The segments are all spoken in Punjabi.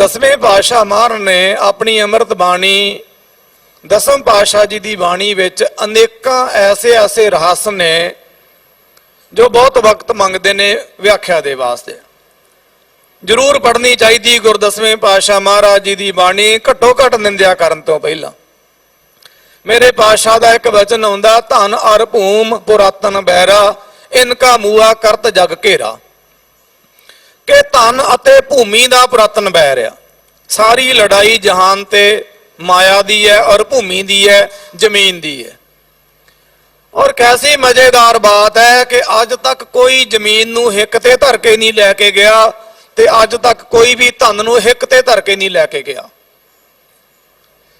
ਦਸਵੇਂ ਪਾਤਸ਼ਾਹ ਮਹਾਰਾਜ ਨੇ ਆਪਣੀ ਅੰਮ੍ਰਿਤ ਬਾਣੀ, ਦਸਮ ਪਾਤਸ਼ਾਹ ਜੀ ਦੀ ਬਾਣੀ ਵਿੱਚ ਅਨੇਕਾਂ ਐਸੇ ਐਸੇ ਰਹੱਸ ਨੇ, ਜੋ ਬਹੁਤ ਵਕਤ ਮੰਗਦੇ ਨੇ ਵਿਆਖਿਆ ਦੇ ਵਾਸਤੇ। ਜ਼ਰੂਰ ਪੜ੍ਹਨੀ ਚਾਹੀਦੀ ਗੁਰਦਸਵੇਂ ਪਾਤਸ਼ਾਹ ਮਹਾਰਾਜ ਜੀ ਦੀ ਬਾਣੀ ਘੱਟੋ ਘੱਟ ਨਿੰਦਿਆ ਕਰਨ ਤੋਂ ਪਹਿਲਾਂ। ਮੇਰੇ ਪਾਤਸ਼ਾਹ ਦਾ ਇੱਕ ਵਚਨ ਆਉਂਦਾ, ਧਨ ਅਰ ਭੂਮ ਪੁਰਾਤਨ ਬਹਿਰਾ ਇਨਕਾ ਮੂਆ ਕਰਤ ਜਗ ਘੇਰਾ। ਕਿ ਧਨ ਅਤੇ ਭੂਮੀ ਦਾ ਪੁਰਾਤਨ ਬੈਰ ਆ ਸਾਰੀ ਲੜਾਈ ਜਹਾਨ ਤੇ ਮਾਇਆ ਦੀ ਹੈ ਔਰ ਭੂਮੀ ਦੀ ਹੈ, ਜ਼ਮੀਨ ਦੀ ਹੈ। ਔਰ ਕੈਸੀ ਮਜ਼ੇਦਾਰ ਬਾਤ ਹੈ ਕਿ ਅੱਜ ਤੱਕ ਕੋਈ ਜ਼ਮੀਨ ਨੂੰ ਹਿੱਕ ਤੇ ਧਰ ਕੇ ਨਹੀਂ ਲੈ ਕੇ ਗਿਆ ਤੇ ਅੱਜ ਤੱਕ ਕੋਈ ਵੀ ਧਨ ਨੂੰ ਹਿੱਕ ਤੇ ਧਰ ਕੇ ਨਹੀਂ ਲੈ ਕੇ ਗਿਆ।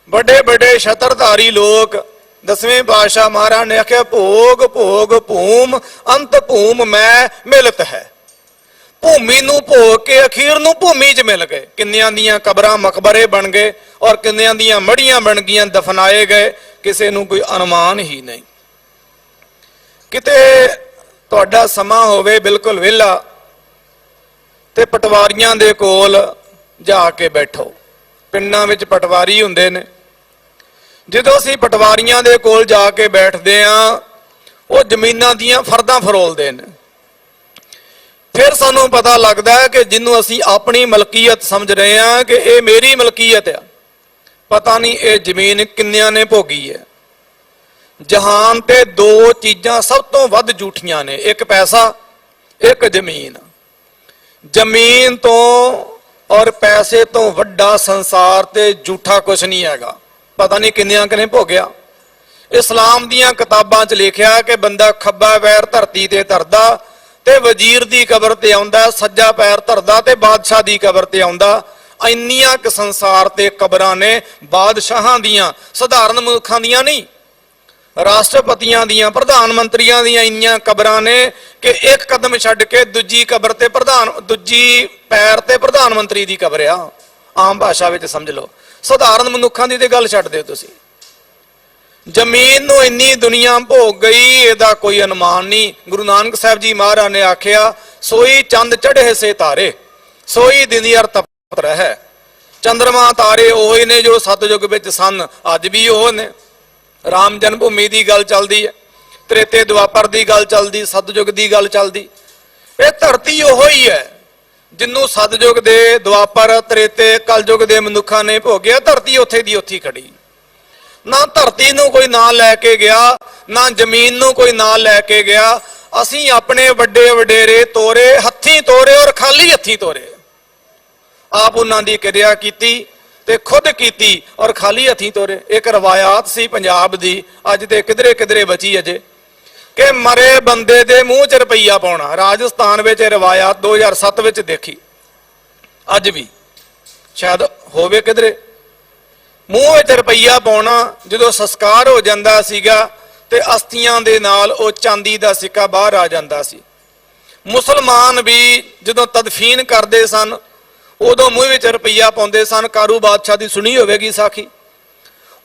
ਵੱਡੇ ਵੱਡੇ ਛਤਰਧਾਰੀ ਲੋਕ ਦਸਵੇਂ ਪਾਤਸ਼ਾਹ ਮਹਾਰਾਜ ਨੇ ਆਖਿਆ, ਭੋਗ ਭੋਗ ਭੂਮ, ਅੰਤ ਭੂਮ ਮੈਂ ਮਿਲਤ ਹੈ। ਭੂਮੀ ਨੂੰ ਭੋਗ ਕੇ ਅਖੀਰ ਨੂੰ ਭੂਮੀ 'ਚ ਮਿਲ ਗਏ। ਕਿੰਨਿਆਂ ਦੀਆਂ ਕਬਰਾਂ ਮਕਬਰੇ ਬਣ ਗਏ ਔਰ ਕਿੰਨਿਆਂ ਦੀਆਂ ਮੜੀਆਂ ਬਣ ਗਈਆਂ ਦਫਨਾਏ ਗਏ, ਕਿਸੇ ਨੂੰ ਕੋਈ ਅਨੁਮਾਨ ਹੀ ਨਹੀਂ। ਕਿਤੇ ਤੁਹਾਡਾ ਸਮਾਂ ਹੋਵੇ ਬਿਲਕੁਲ ਵਿਹਲਾ ਤੇ ਪਟਵਾਰੀਆਂ ਦੇ ਕੋਲ ਜਾ ਕੇ ਬੈਠੋ। ਪਿੰਡਾਂ ਵਿੱਚ ਪਟਵਾਰੀ ਹੁੰਦੇ ਨੇ। ਜਦੋਂ ਅਸੀਂ ਪਟਵਾਰੀਆਂ ਦੇ ਕੋਲ ਜਾ ਕੇ ਬੈਠਦੇ ਆਂ, ਉਹ ਜ਼ਮੀਨਾਂ ਦੀਆਂ ਫਰਦਾਂ ਫਰੋਲਦੇ ਨੇ। ਫਿਰ ਸਾਨੂੰ ਪਤਾ ਲੱਗਦਾ ਹੈ ਕਿ ਜਿਹਨੂੰ ਅਸੀਂ ਆਪਣੀ ਮਲਕੀਅਤ ਸਮਝ ਰਹੇ ਹਾਂ ਕਿ ਇਹ ਮੇਰੀ ਮਲਕੀਅਤ ਆ। ਪਤਾ ਨਹੀਂ ਇਹ ਜ਼ਮੀਨ ਕਿੰਨਿਆਂ ਨੇ ਭੋਗੀ ਹੈ। ਜਹਾਨ ਤੇ ਦੋ ਚੀਜ਼ਾਂ ਸਭ ਤੋਂ ਵੱਧ ਝੂਠੀਆਂ ਨੇ, ਇੱਕ ਪੈਸਾ, ਇੱਕ ਜ਼ਮੀਨ। ਜ਼ਮੀਨ ਤੋਂ ਔਰ ਪੈਸੇ ਤੋਂ ਵੱਡਾ ਸੰਸਾਰ ਤੇ ਝੂਠਾ ਕੁਝ ਨਹੀਂ ਹੈਗਾ। ਪਤਾ ਨਹੀਂ ਕਿੰਨਿਆਂ ਕਨੇ ਭੋਗਿਆ। ਇਸਲਾਮ ਦੀਆਂ ਕਿਤਾਬਾਂ 'ਚ ਲਿਖਿਆ ਕਿ ਬੰਦਾ ਖੱਬਾ ਪੈਰ ਧਰਤੀ ਤੇ ਧਰਦਾ ਤੇ ਵਜ਼ੀਰ ਦੀ ਕਬਰ ਤੇ ਆਉਂਦਾ, ਸੱਜਾ ਪੈਰ ਧਰਦਾ ਤੇ ਬਾਦਸ਼ਾਹ ਦੀ ਕਬਰ ਤੇ ਆਉਂਦਾ। ਇੰਨੀਆਂ ਕਿ ਸੰਸਾਰ ਤੇ ਕਬਰਾਂ ਨੇ ਬਾਦਸ਼ਾਹਾਂ ਦੀਆਂ, ਸਧਾਰਨ ਮਨੁੱਖਾਂ ਦੀਆਂ ਨਹੀਂ, ਰਾਸ਼ਟਰਪਤੀਆਂ ਦੀਆਂ, ਪ੍ਰਧਾਨ ਮੰਤਰੀਆਂ ਦੀਆਂ ਇੰਨੀਆਂ ਕਬਰਾਂ ਨੇ ਕਿ ਇੱਕ ਕਦਮ ਛੱਡ ਕੇ ਦੂਜੀ ਕਬਰ ਤੇ ਪ੍ਰਧਾਨ, ਦੂਜੀ ਪੈਰ ਤੇ ਪ੍ਰਧਾਨ ਮੰਤਰੀ ਦੀ ਕਬਰ ਆ। ਆਮ ਭਾਸ਼ਾ ਵਿੱਚ ਸਮਝ ਲਓ। ਸਧਾਰਨ ਮਨੁੱਖਾਂ ਦੀ ਤੇ ਗੱਲ ਛੱਡ ਦਿਓ ਤੁਸੀਂ। ਜ਼ਮੀਨ ਨੂੰ ਇੰਨੀ ਦੁਨੀਆ ਭੋਗ ਗਈ, ਇਹਦਾ ਕੋਈ ਅਨੁਮਾਨ ਨਹੀਂ। ਗੁਰੂ ਨਾਨਕ ਸਾਹਿਬ ਜੀ ਮਹਾਰਾਜ ਨੇ ਆਖਿਆ, ਸੋਈ ਚੰਦ ਚੜ੍ਹੇ ਸੇ ਤਾਰੇ, ਸੋਈ ਦਿਨਿਆਰ ਤਪਤ ਰਹਿ। ਚੰਦਰਮਾ ਤਾਰੇ ਉਹੀ ਨੇ ਜੋ ਸਤਜੁਗ ਵਿੱਚ ਸਨ, ਅੱਜ ਵੀ ਉਹ ਨੇ। ਰਾਮ ਜਨਮ ਭੂਮੀ ਦੀ ਗੱਲ ਚੱਲਦੀ ਹੈ, ਤ੍ਰੇਤੇ ਦੁਆਪਰ ਦੀ ਗੱਲ ਚੱਲਦੀ, ਸਤਜੁਗ ਦੀ ਗੱਲ ਚੱਲਦੀ। ਇਹ ਧਰਤੀ ਉਹੋ ਹੀ ਹੈ, ਜਿੰਨੂੰ ਸਤਜੁਗ ਦੇ ਦੁਆਪਰ, ਤ੍ਰੇਤੇ, ਕਲਯੁਗ ਦੇ ਮਨੁੱਖਾਂ ਨੇ ਭੋਗਿਆ, ਧਰਤੀ ਉੱਥੇ ਦੀ ਉੱਥੇ ਹੀ ਖੜੀ। ਨਾ ਧਰਤੀ ਨੂੰ ਕੋਈ ਨਾਂ ਲੈ ਕੇ ਗਿਆ, ਨਾ ਜ਼ਮੀਨ ਨੂੰ ਕੋਈ ਨਾਂ ਲੈ ਕੇ ਗਿਆ। ਅਸੀਂ ਆਪਣੇ ਵੱਡੇ ਵਡੇਰੇ ਤੋਰੇ, ਹੱਥੀਂ ਤੋਰੇ ਔਰ ਖਾਲੀ ਹੱਥੀਂ ਤੋਰੇ। ਆਪ ਉਹਨਾਂ ਦੀ ਕਿਰਿਆ ਕੀਤੀ ਤੇ ਖੁਦ ਕੀਤੀ ਔਰ ਖਾਲੀ ਹੱਥੀਂ ਤੋਰੇ। ਇੱਕ ਰਵਾਇਤ ਸੀ ਪੰਜਾਬ ਦੀ, ਅੱਜ ਤੇ ਕਿਧਰੇ ਕਿਧਰੇ ਬਚੀ ਅਜੇ। ਕਿ ਮਰੇ ਬੰਦੇ ਦੇ ਮੂੰਹ 'ਚ ਰੁਪਈਆ ਪਾਉਣਾ। ਰਾਜਸਥਾਨ ਵਿੱਚ ਇਹ ਰਵਾਇਤ 2007 ਵਿੱਚ ਦੇਖੀ। ਅੱਜ ਵੀ। ਸ਼ਾਇਦ ਹੋਵੇ ਕਿਧਰੇ। ਮੂੰਹ ਵਿੱਚ ਰੁਪਈਆ ਪਾਉਣਾ, ਜਦੋਂ ਸੰਸਕਾਰ ਹੋ ਜਾਂਦਾ ਸੀਗਾ ਤੇ ਅਸਥੀਆਂ ਦੇ ਨਾਲ ਉਹ ਚਾਂਦੀ ਦਾ ਸਿੱਕਾ ਬਾਹਰ ਆ ਜਾਂਦਾ ਸੀ। ਮੁਸਲਮਾਨ ਵੀ ਜਦੋਂ ਤਦਫੀਨ ਕਰਦੇ ਸਨ, ਉਦੋਂ ਮੂੰਹ ਵਿੱਚ ਰੁਪਈਆ ਪਾਉਂਦੇ ਸਨ। ਕਾਰੂ ਬਾਦਸ਼ਾਹ ਦੀ ਸੁਣੀ ਹੋਵੇਗੀ ਸਾਖੀ।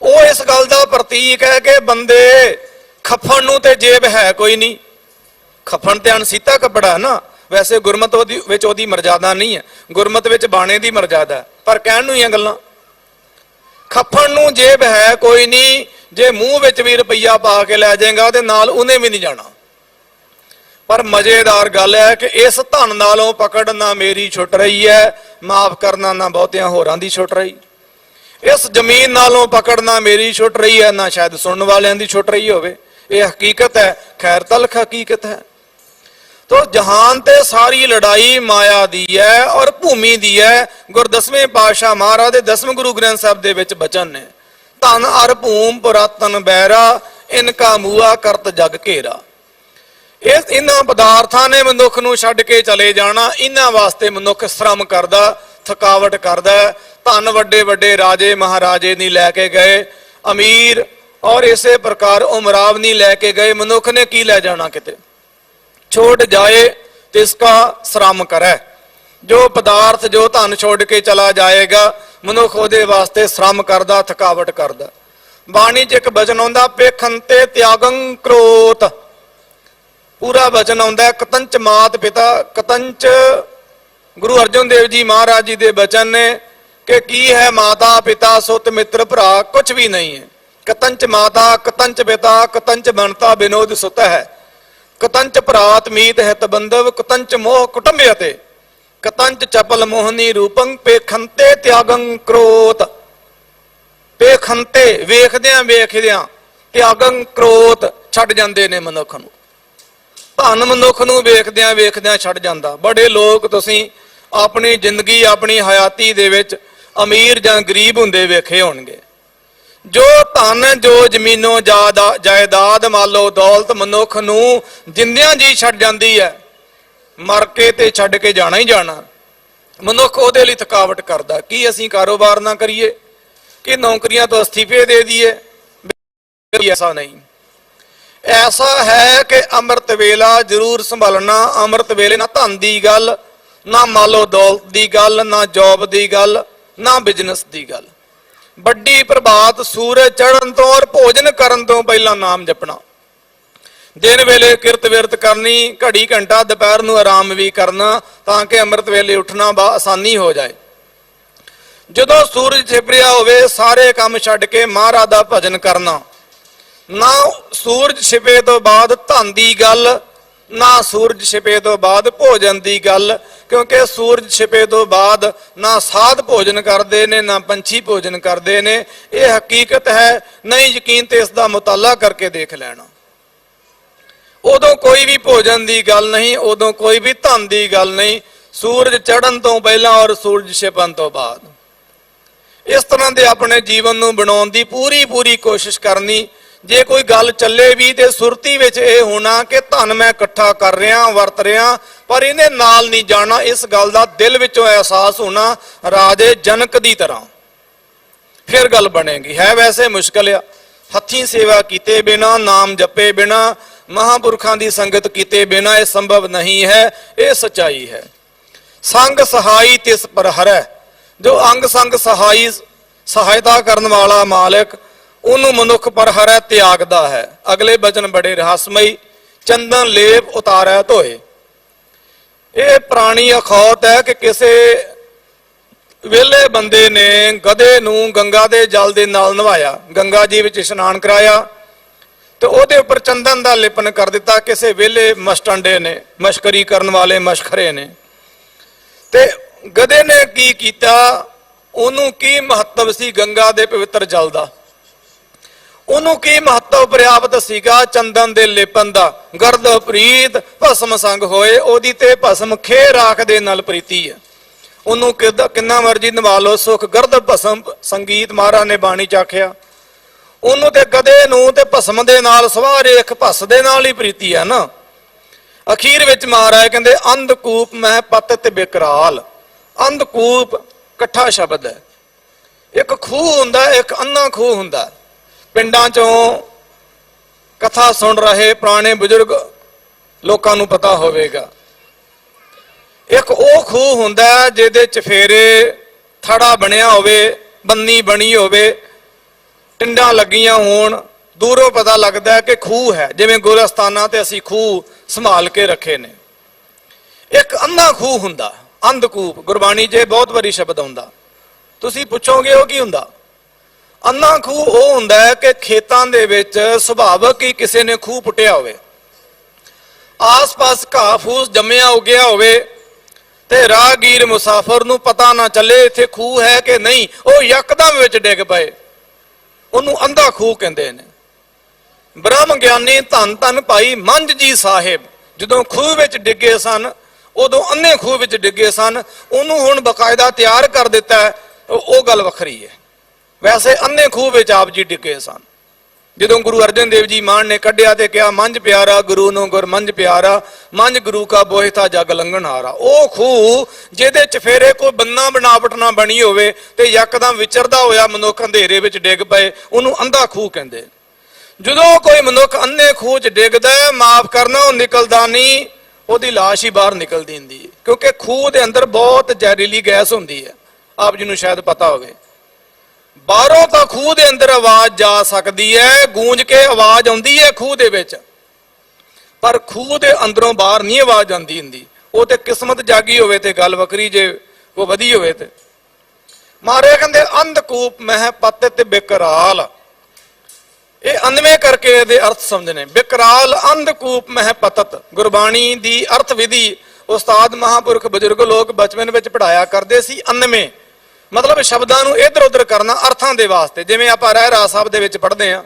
ਉਹ ਇਸ ਗੱਲ ਦਾ ਪ੍ਰਤੀਕ ਹੈ ਕਿ ਬੰਦੇ ਖੱਫਣ ਨੂੰ ਤੇ ਜੇਬ ਹੈ ਕੋਈ ਨਹੀਂ। ਖੱਫਣ ਤੇ ਅਣਸੀਤਾ ਕੱਪੜਾ ਨਾ। ਵੈਸੇ ਗੁਰਮਤ ਉਹਦੀ- ਵਿੱਚ ਉਹਦੀ ਮਰਜ਼ਾਦਾ ਨਹੀਂ ਹੈ। ਗੁਰਮਤ ਵਿੱਚ ਬਾਣੇ ਦੀ ਮਰਜ਼ਾਦਾ ਪਰ ਕਹਿਣ ਨੂੰ ਹੀ ਆ ਗੱਲਾਂ ਖੱਫਣ ਨੂੰ ਜੇਬ ਹੈ, ਕੋਈ ਨਹੀਂ। ਜੇ ਮੂੰਹ ਵਿੱਚ ਵੀ ਰੁਪਈਆ ਪਾ ਕੇ ਲੈ ਜਾਏਗਾ, ਉਹਦੇ ਨਾਲ ਉਹਨੇ ਵੀ ਨਹੀਂ ਜਾਣਾ। ਪਰ ਮਜ਼ੇਦਾਰ ਗੱਲ ਹੈ ਕਿ ਇਸ ਧਨ ਨਾਲੋਂ ਪਕੜ ਨਾ ਮੇਰੀ ਛੁੱਟ ਰਹੀ ਹੈ, ਮਾਫ ਕਰਨਾ ਨਾ ਬਹੁਤਿਆਂ ਹੋਰਾਂ ਦੀ ਛੁੱਟ ਰਹੀ। ਇਸ ਜ਼ਮੀਨ ਨਾਲੋਂ ਪਕੜਨਾ ਮੇਰੀ ਛੁੱਟ ਰਹੀ ਹੈ, ਨਾ ਸ਼ਾਇਦ ਸੁਣਨ ਵਾਲਿਆਂ ਦੀ ਛੁੱਟ ਰਹੀ ਹੋਵੇ। ਇਹ ਹਕੀਕਤ ਹੈ। ਖੈਰ ਤਲਖ ਹਕੀਕਤ ਹੈ। ਤੋ ਜਹਾਨ ਤੇ ਸਾਰੀ ਲੜਾਈ ਮਾਇਆ ਦੀ ਹੈ ਔਰ ਭੂਮੀ ਦੀ ਹੈ। ਗੁਰਦਸਵੇਂ ਪਾਤਸ਼ਾਹ ਮਹਾਰਾਜ ਦੇ ਦਸਵੇਂ ਗੁਰੂ ਗ੍ਰੰਥ ਸਾਹਿਬ ਦੇ ਵਿੱਚ ਬਚਨ ਨੇ, ਧਨ, ਅਰ, ਭੂਮ, ਪੁਰਾਤਨ, ਬੈਰਾ, ਇਨਕਾ, ਮੂਆ, ਕਰਤ, ਜਗ, ਘੇਰਾ। ਇਸ ਇਹਨਾਂ ਪਦਾਰਥਾਂ ਨੇ ਮਨੁੱਖ ਨੂੰ ਛੱਡ ਕੇ ਚਲੇ ਜਾਣਾ, ਇਹਨਾਂ ਵਾਸਤੇ ਮਨੁੱਖ ਸ਼ਰਮ ਕਰਦਾ, ਥਕਾਵਟ ਕਰਦਾ ਧਨ ਵੱਡੇ ਵੱਡੇ ਰਾਜੇ, ਮਹਾਰਾਜੇ ਨਹੀਂ ਲੈ ਕੇ ਗਏ, ਅਮੀਰ ਔਰ ਇਸੇ ਪ੍ਰਕਾਰ ਉਮਰਾਵ ਨਹੀਂ ਲੈ ਕੇ ਗਏ। ਮਨੁੱਖ ਨੇ ਕੀ ਲੈ ਜਾਣਾ ਕਿਤੇ? ਛੋੜ ਜਾਏ ਤਿਸਕਾ ਸ਼ਰਮ ਕਰੈ। ਜੋ ਪਦਾਰਥ ਜੋ ਧਨ ਛੋੜ ਕੇ ਚਲਾ ਜਾਏਗਾ, ਮਨੁੱਖ ਉਹਦੇ ਵਾਸਤੇ ਸ਼ਰਮ ਕਰਦਾ, ਥਕਾਵਟ ਕਰਦਾ। ਬਾਣੀ 'ਚ ਇੱਕ ਵਚਨ ਆਉਂਦਾ ਪੇਖੰਤੇ ਤਿਆਗੰ ਕ੍ਰੋਤ। ਪੂਰਾ ਵਚਨ ਆਉਂਦਾ, ਕਤੰਚ ਮਾਤ ਪਿਤਾ, ਕਤੰਚ ਗੁਰੂ ਅਰਜਨ ਦੇਵ ਜੀ ਮਹਾਰਾਜ ਜੀ ਦੇ ਬਚਨ ਨੇ ਕਿ ਕੀ ਹੈ ਮਾਤਾ ਪਿਤਾ ਸੁਤ ਮਿੱਤਰ ਭਰਾ ਕੁਝ ਵੀ ਨਹੀਂ ਹੈ। ਕਤੰਚ ਮਾਤਾ, ਕਤੰਚ ਪਿਤਾ, ਕਤੰਚ ਬਣਤਾ ਬਿਨੋਦ ਸੁਤ ਹੈ। ਕਤੰਚ ਭਰਾਤ ਮੀਤ ਹੈ ਤਬੰਦਵ ਕਤੰਚ ਮੋਹ ਕੁਟੰਬਿਅਤੇ ਕਤੰਚ ਚਪਲ ਮੋਹਨੀ ਰੂਪੰ, ਪੇਖੰਤੇ ਤਿਆਗੰ ਕ੍ਰੋਤ। ਪੇਖੰਤੇ ਵੇਖਦਿਆਂ ਵੇਖਦਿਆਂ ਤਿਆਗੰ ਕ੍ਰੋਤ, ਛੱਡ ਜਾਂਦੇ ਨੇ ਮਨੁੱਖ ਨੂੰ। ਧਨ ਮਨੁੱਖ ਨੂੰ ਵੇਖਦਿਆਂ ਵੇਖਦਿਆਂ ਛੱਡ ਜਾਂਦਾ। ਬੜੇ ਲੋਕ ਤੁਸੀਂ ਆਪਣੀ ਜ਼ਿੰਦਗੀ, ਆਪਣੀ ਹਯਾਤੀ ਦੇ ਵਿੱਚ ਅਮੀਰ ਜਾਂ ਗਰੀਬ ਹੁੰਦੇ ਵੇਖੇ ਹੋਣਗੇ। ਜੋ ਧਨ, ਜੋ ਜ਼ਮੀਨੋ ਜਾਇਦਾ- ਜਾਇਦਾਦ ਮਾਲੋ ਦੌਲਤ ਮਨੁੱਖ ਨੂੰ ਜਿੰਦਿਆਂ ਜੀ ਛੱਡ ਜਾਂਦੀ ਹੈ, ਮਰ ਕੇ ਤੇ ਛੱਡ ਕੇ ਜਾਣਾ ਹੀ ਜਾਣਾ, ਮਨੁੱਖ ਉਹਦੇ ਲਈ ਥਕਾਵਟ ਕਰਦਾ। ਕੀ ਅਸੀਂ ਕਾਰੋਬਾਰ ਨਾ ਕਰੀਏ? ਕਿ ਨੌਕਰੀਆਂ ਤੋਂ ਅਸਤੀਫੇ ਦੇ ਦਈਏ? ਐਸਾ ਨਹੀਂ। ਐਸਾ ਹੈ ਕਿ ਅੰਮ੍ਰਿਤ ਵੇਲਾ ਜ਼ਰੂਰ ਸੰਭਾਲਣਾ, ਅੰਮ੍ਰਿਤ ਵੇਲੇ ਨਾ ਧਨ ਦੀ ਗੱਲ, ਨਾ ਮਾਲੋ ਦੌਲਤ ਦੀ ਗੱਲ, ਨਾ ਜੌਬ ਦੀ ਗੱਲ, ਨਾ ਬਿਜ਼ਨਸ ਦੀ ਗੱਲ। ਵੱਡੀ ਪ੍ਰਭਾਤ ਸੂਰਜ ਚੜ੍ਹਨ ਤੋਂ ਔਰ ਭੋਜਨ ਕਰਨ ਤੋਂ ਪਹਿਲਾਂ ਨਾਮ ਜਪਣਾ। ਦਿਨ ਵੇਲੇ ਕਿਰਤ ਵਿਰਤ ਕਰਨੀ, ਘੜੀ ਘੰਟਾ ਦੁਪਹਿਰ ਨੂੰ ਆਰਾਮ ਵੀ ਕਰਨਾ, ਤਾਂ ਕਿ ਅੰਮ੍ਰਿਤ ਵੇਲੇ ਉੱਠਣਾ ਬਾ ਆਸਾਨੀ ਹੋ ਜਾਏ। ਜਦੋਂ ਸੂਰਜ ਛਿਪਰਿਆ ਹੋਵੇ, ਸਾਰੇ ਕੰਮ ਛੱਡ ਕੇ ਮਹਾਰਾਜ ਦਾ ਭਜਨ ਕਰਨਾ। ਨਾ ਸੂਰਜ ਛਿਪੇ ਤੋਂ ਬਾਅਦ ਧੰਨ ਦੀ ਗੱਲ ਨਾ ਸੂਰਜ ਛਿਪੇ ਤੋਂ ਬਾਅਦ ਭੋਜਨ ਦੀ ਗੱਲ, ਕਿਉਂਕਿ ਸੂਰਜ ਛਿਪੇ ਤੋਂ ਬਾਅਦ ਨਾ ਸਾਧ ਭੋਜਨ ਕਰਦੇ ਨੇ, ਨਾ ਪੰਛੀ ਭੋਜਨ ਕਰਦੇ ਨੇ। ਇਹ ਹਕੀਕਤ ਹੈ, ਨਹੀਂ ਯਕੀਨ ਤੇ ਇਸ ਦਾ ਮੁਤਾਲਾ ਕਰਕੇ ਦੇਖ ਲੈਣਾ। ਉਦੋਂ ਕੋਈ ਵੀ ਭੋਜਨ ਦੀ ਗੱਲ ਨਹੀਂ, ਉਦੋਂ ਕੋਈ ਵੀ ਧਨ ਦੀ ਗੱਲ ਨਹੀਂ, ਸੂਰਜ ਚੜਨ ਤੋਂ ਪਹਿਲਾਂ ਔਰ ਸੂਰਜ ਛਿਪਣ ਤੋਂ ਬਾਅਦ। ਇਸ ਤਰ੍ਹਾਂ ਦੇ ਆਪਣੇ ਜੀਵਨ ਨੂੰ ਬਣਾਉਣ ਦੀ ਪੂਰੀ ਪੂਰੀ ਕੋਸ਼ਿਸ਼ ਕਰਨੀ ਜੇ ਕੋਈ ਗੱਲ ਚੱਲੇ ਵੀ ਤੇ ਸੁਰਤੀ ਵਿੱਚ ਇਹ ਹੋਣਾ ਕਿ ਧਨ ਮੈਂ ਇਕੱਠਾ ਕਰ ਰਿਹਾ, ਵਰਤ ਰਿਹਾ, ਪਰ ਇਹਨੇ ਨਾਲ ਨਹੀਂ ਜਾਣਾ, ਇਸ ਗੱਲ ਦਾ ਦਿਲ ਵਿੱਚੋਂ ਅਹਿਸਾਸ ਹੋਣਾ ਰਾਜੇ ਜਨਕ ਦੀ ਤਰ੍ਹਾਂ। ਫਿਰ ਗੱਲ ਬਣੇਗੀ। ਹੈ ਵੈਸੇ ਮੁਸ਼ਕਲ ਆ। ਹੱਥੀਂ ਸੇਵਾ ਕੀਤੇ ਬਿਨਾ, ਨਾਮ ਜਪੇ ਬਿਨਾ, ਮਹਾਪੁਰਖਾਂ ਦੀ ਸੰਗਤ ਕੀਤੇ ਬਿਨਾ ਇਹ ਸੰਭਵ ਨਹੀਂ ਹੈ, ਇਹ ਸਚਾਈ ਹੈ। ਸੰਗ ਸਹਾਈ ਤਿਸ ਪਰ ਹਰੈ। ਜੋ ਅੰਗ ਸੰਗ ਸਹਾਈ, ਸਹਾਇਤਾ ਕਰਨ ਵਾਲਾ ਮਾਲਕ ਉਹਨੂੰ ਮਨੁੱਖ ਪਰ ਹਰੈ ਤਿਆਗਦਾ ਹੈ। ਅਗਲੇ ਬਚਨ ਬੜੇ ਰਹੱਸਮਈ, ਚੰਦਨ ਲੇਪ ਉਤਾਰੈ ਧੋਏ। ਇਹ ਪ੍ਰਾਣੀ ਅਖੌਤ ਹੈ ਕਿ ਕਿਸੇ ਵੇਲੇ ਬੰਦੇ ਨੇ ਗਧੇ ਨੂੰ ਗੰਗਾ ਦੇ ਜਲ ਦੇ ਨਾਲ ਨਵਾਇਆ। ਗੰਗਾ ਜੀ ਵਿੱਚ ਇਸ਼ਨਾਨ ਕਰਾਇਆ ਤੇ ਉਹਦੇ ਉੱਪਰ ਚੰਦਨ ਦਾ ਲਿਪਨ ਕਰ ਦਿੱਤਾ। ਕਿਸੇ ਵੇਲੇ ਮਸਟੰਡੇ ਨੇ, ਮਸ਼ਕਰੀ ਕਰਨ ਵਾਲੇ ਮਸ਼ਖਰੇ ਨੇ। ਤੇ ਗਧੇ ਨੇ ਕੀ ਕੀਤਾ? ਉਹਨੂੰ ਕੀ ਮਹੱਤਵ ਸੀ ਗੰਗਾ ਦੇ ਪਵਿੱਤਰ ਜਲ ਦਾ? ਉਹਨੂੰ ਕੀ ਮਹੱਤਵ ਪ੍ਰਾਪਤ ਸੀਗਾ? ਚੰਦਨ ਦੇ ਲੇਪਨ ਦਾ ਗਰਦ ਪ੍ਰੀਤ, ਭਸਮ ਸੰਗ ਹੋਏ, ਉਹਦੀ ਤੇ ਭਸਮ ਖੇ ਰਾਖ ਦੇ ਨਾਲ ਪ੍ਰੀਤੀ ਹੈ। ਉਹਨੂੰ ਕਿੱਦਾਂ, ਕਿੰਨਾ ਮਰਜ਼ੀ ਨਿਭਾ ਲਓ, ਸੁਖ, ਗਰਦ, ਭਸਮ, ਸੰਗੀਤ ਮਹਾਰਾ ਨੇ ਬਾਣੀ ਚ ਆਖਿਆ। ਉਹਨੂੰ ਤੇ ਗਧੇ ਨੂੰ ਤੇ ਭਸਮ ਦੇ ਨਾਲ ਸਵਾਰੇ ਇੱਕ ਭਸ ਦੇ ਨਾਲ ਹੀ ਪ੍ਰੀਤੀ ਹੈ ਨਾ। ਅਖੀਰ ਵਿੱਚ ਮਹਾਰਾਜ ਕਹਿੰਦੇ ਅੰਧਕੂਪ ਮੈਂ ਪਤ ਤੇ ਬਿਕਰਾਲ। ਅੰਧਕੂਪ ਇਕੱਠਾ ਸ਼ਬਦ ਹੈ। ਇੱਕ ਖੂਹ ਹੁੰਦਾ, ਇੱਕ ਅੰਨਾ ਖੂਹ ਹੁੰਦਾ। ਪਿੰਡਾਂ ਚੋਂ ਕਥਾ ਸੁਣ ਰਹੇ ਪੁਰਾਣੇ ਬਜ਼ੁਰਗ ਲੋਕਾਂ ਨੂੰ ਪਤਾ ਹੋਵੇਗਾ। ਇੱਕ ਉਹ ਖੂਹ ਹੁੰਦਾ ਜਿਹਦੇ ਚਫੇਰੇ ਥੜਾ ਬਣਿਆ ਹੋਵੇ, ਬੰਨੀ ਬਣੀ ਹੋਵੇ ਟਿੰਡਾਂ ਲੱਗੀਆਂ ਹੋਣ, ਦੂਰੋਂ ਪਤਾ ਲੱਗਦਾ ਕਿ ਖੂਹ ਹੈ, ਜਿਵੇਂ ਗੁਰਸਤਾਨਾਂ ਤੇ ਅਸੀਂ ਖੂਹ ਸੰਭਾਲ ਕੇ ਰੱਖੇ ਨੇ। ਇੱਕ ਅੰਨਾ ਖੂਹ ਹੁੰਦਾ, ਅੰਧਕੂਪ, ਗੁਰਬਾਣੀ 'ਚ ਬਹੁਤ ਵਾਰੀ ਸ਼ਬਦ ਆਉਂਦਾ। ਤੁਸੀਂ ਪੁੱਛੋਗੇ ਉਹ ਕੀ ਹੁੰਦਾ? ਅੰਨਾ ਖੂਹ ਉਹ ਹੁੰਦਾ ਹੈ ਕਿ ਖੇਤਾਂ ਦੇ ਵਿੱਚ ਸੁਭਾਵਕ ਹੀ ਕਿਸੇ ਨੇ ਖੂਹ ਪੁੱਟਿਆ ਹੋਵੇ। ਆਸ-ਪਾਸ ਘਾਹ ਫੂਸ ਜੰਮਿਆ ਉਗਿਆ ਹੋਵੇ ਤੇ ਰਾਹਗੀਰ ਮੁਸਾਫਰ ਨੂੰ ਪਤਾ ਨਾ ਚੱਲੇ ਇੱਥੇ ਖੂਹ ਹੈ ਕਿ ਨਹੀਂ, ਉਹ ਯਕਦਮ ਵਿੱਚ ਡਿੱਗ ਪਏ। ਉਹਨੂੰ ਅੰਧਾ ਖੂਹ ਕਹਿੰਦੇ ਨੇ। ਬ੍ਰਹਮ ਗਿਆਨੀ ਧੰਨ ਧੰਨ ਭਾਈ ਮੰਝ ਜੀ ਸਾਹਿਬ ਜਦੋਂ ਖੂਹ ਵਿੱਚ ਡਿੱਗੇ ਸਨ, ਉਦੋਂ ਅੰਨੇ ਖੂਹ ਵਿੱਚ ਡਿੱਗੇ ਸਨ, ਉਹਨੂੰ ਹੁਣ ਬਕਾਇਦਾ ਤਿਆਰ ਕਰ ਦਿੱਤਾ ਉਹ ਗੱਲ ਵੱਖਰੀ ਹੈ। ਵੈਸੇ ਅੰਨੇ ਖੂਹ ਵਿੱਚ ਆਪ ਜੀ ਡਿੱਗੇ ਸਨ। ਜਦੋਂ ਗੁਰੂ ਅਰਜਨ ਦੇਵ ਜੀ ਮਾਨ ਨੇ ਕੱਢਿਆ ਤੇ ਕਿਹਾ, ਮੰਝ ਪਿਆਰਾ, ਗੁਰੂ ਨੂੰ ਗੁਰ ਮੰਝ ਪਿਆਰਾ, ਮੰਝ ਗੁਰੂ ਕਾ ਬੋਹਿਤਾ ਜਗ ਲੰਘਣ ਹਾਰਾ। ਉਹ ਖੂਹ ਜਿਹਦੇ ਚਫੇਰੇ ਕੋਈ ਬੰਨਾ ਬਣਾਵਟ ਨਾ ਬਣੀ ਹੋਵੇ ਤੇ ਯਕਦਮ ਵਿਚਰਦਾ ਹੋਇਆ ਮਨੁੱਖ ਅੰਧੇਰੇ ਵਿੱਚ ਡਿੱਗ ਪਏ, ਉਹਨੂੰ ਅੰਧਾ ਖੂਹ ਕਹਿੰਦੇ ਜਦੋਂ ਕੋਈ ਮਨੁੱਖ ਅੰਨੇ ਖੂਹ 'ਚ ਡਿੱਗਦਾ ਹੈ, ਮਾਫ ਕਰਨਾ, ਉਹ ਨਿਕਲਦਾ ਨਹੀਂ, ਉਹਦੀ ਲਾਸ਼ ਹੀ ਬਾਹਰ ਨਿਕਲਦੀ ਹੁੰਦੀ ਹੈ। ਕਿਉਂਕਿ ਖੂਹ ਦੇ ਅੰਦਰ ਬਹੁਤ ਜ਼ਹਿਰੀਲੀ ਗੈਸ ਹੁੰਦੀ ਹੈ। ਆਪ ਜੀ ਨੂੰ ਸ਼ਾਇਦ ਪਤਾ ਹੋਵੇ। ਬਾਹਰੋਂ ਤਾਂ ਖੂਹ ਦੇ ਅੰਦਰ ਆਵਾਜ਼ ਜਾ ਸਕਦੀ ਹੈ, ਗੂੰਜ ਕੇ ਆਵਾਜ਼ ਆਉਂਦੀ ਹੈ ਖੂਹ ਦੇ ਵਿੱਚ। ਪਰ ਖੂਹ ਦੇ ਅੰਦਰੋਂ ਬਾਹਰ ਨਹੀਂ ਆਵਾਜ਼ ਆਉਂਦੀ ਹੁੰਦੀ। ਉਹ ਤੇ ਕਿਸਮਤ ਜਾਗੀ ਹੋਵੇ ਤੇ ਗੱਲ ਵੱਖਰੀ ਜੇ ਉਹ ਵਧੀ ਹੋਵੇ ਤੇ। ਮਾਰੇ ਕਹਿੰਦੇ ਅੰਧਕੂਪ ਮਹਿ ਪਤ ਤੇ ਬਿਕਰਾਲ। ਇਹ ਅੰਨਵੇਂ ਕਰਕੇ ਇਹਦੇ ਅਰਥ ਸਮਝਣੇ ਬਿਕਰਾਲ ਅੰਧਕੂਪ ਮਹਿ ਪਤਤ। ਗੁਰਬਾਣੀ ਦੀ ਅਰਥ ਵਿਧੀ ਉਸਤਾਦ ਮਹਾਪੁਰਖ ਬਜ਼ੁਰਗ ਲੋਕ ਬਚਪਨ ਵਿੱਚ ਪੜਾਇਆ ਕਰਦੇ ਸੀ। ਅੰਨਵੇਂ ਮਤਲਬ ਸ਼ਬਦਾਂ ਨੂੰ ਇੱਧਰ ਉੱਧਰ ਕਰਨਾ ਅਰਥਾਂ ਦੇ ਵਾਸਤੇ, ਜਿਵੇਂ ਆਪਾਂ ਰਹਿ ਰਾਜ ਸਾਹਿਬ ਦੇ ਵਿੱਚ ਪੜ੍ਹਦੇ ਆ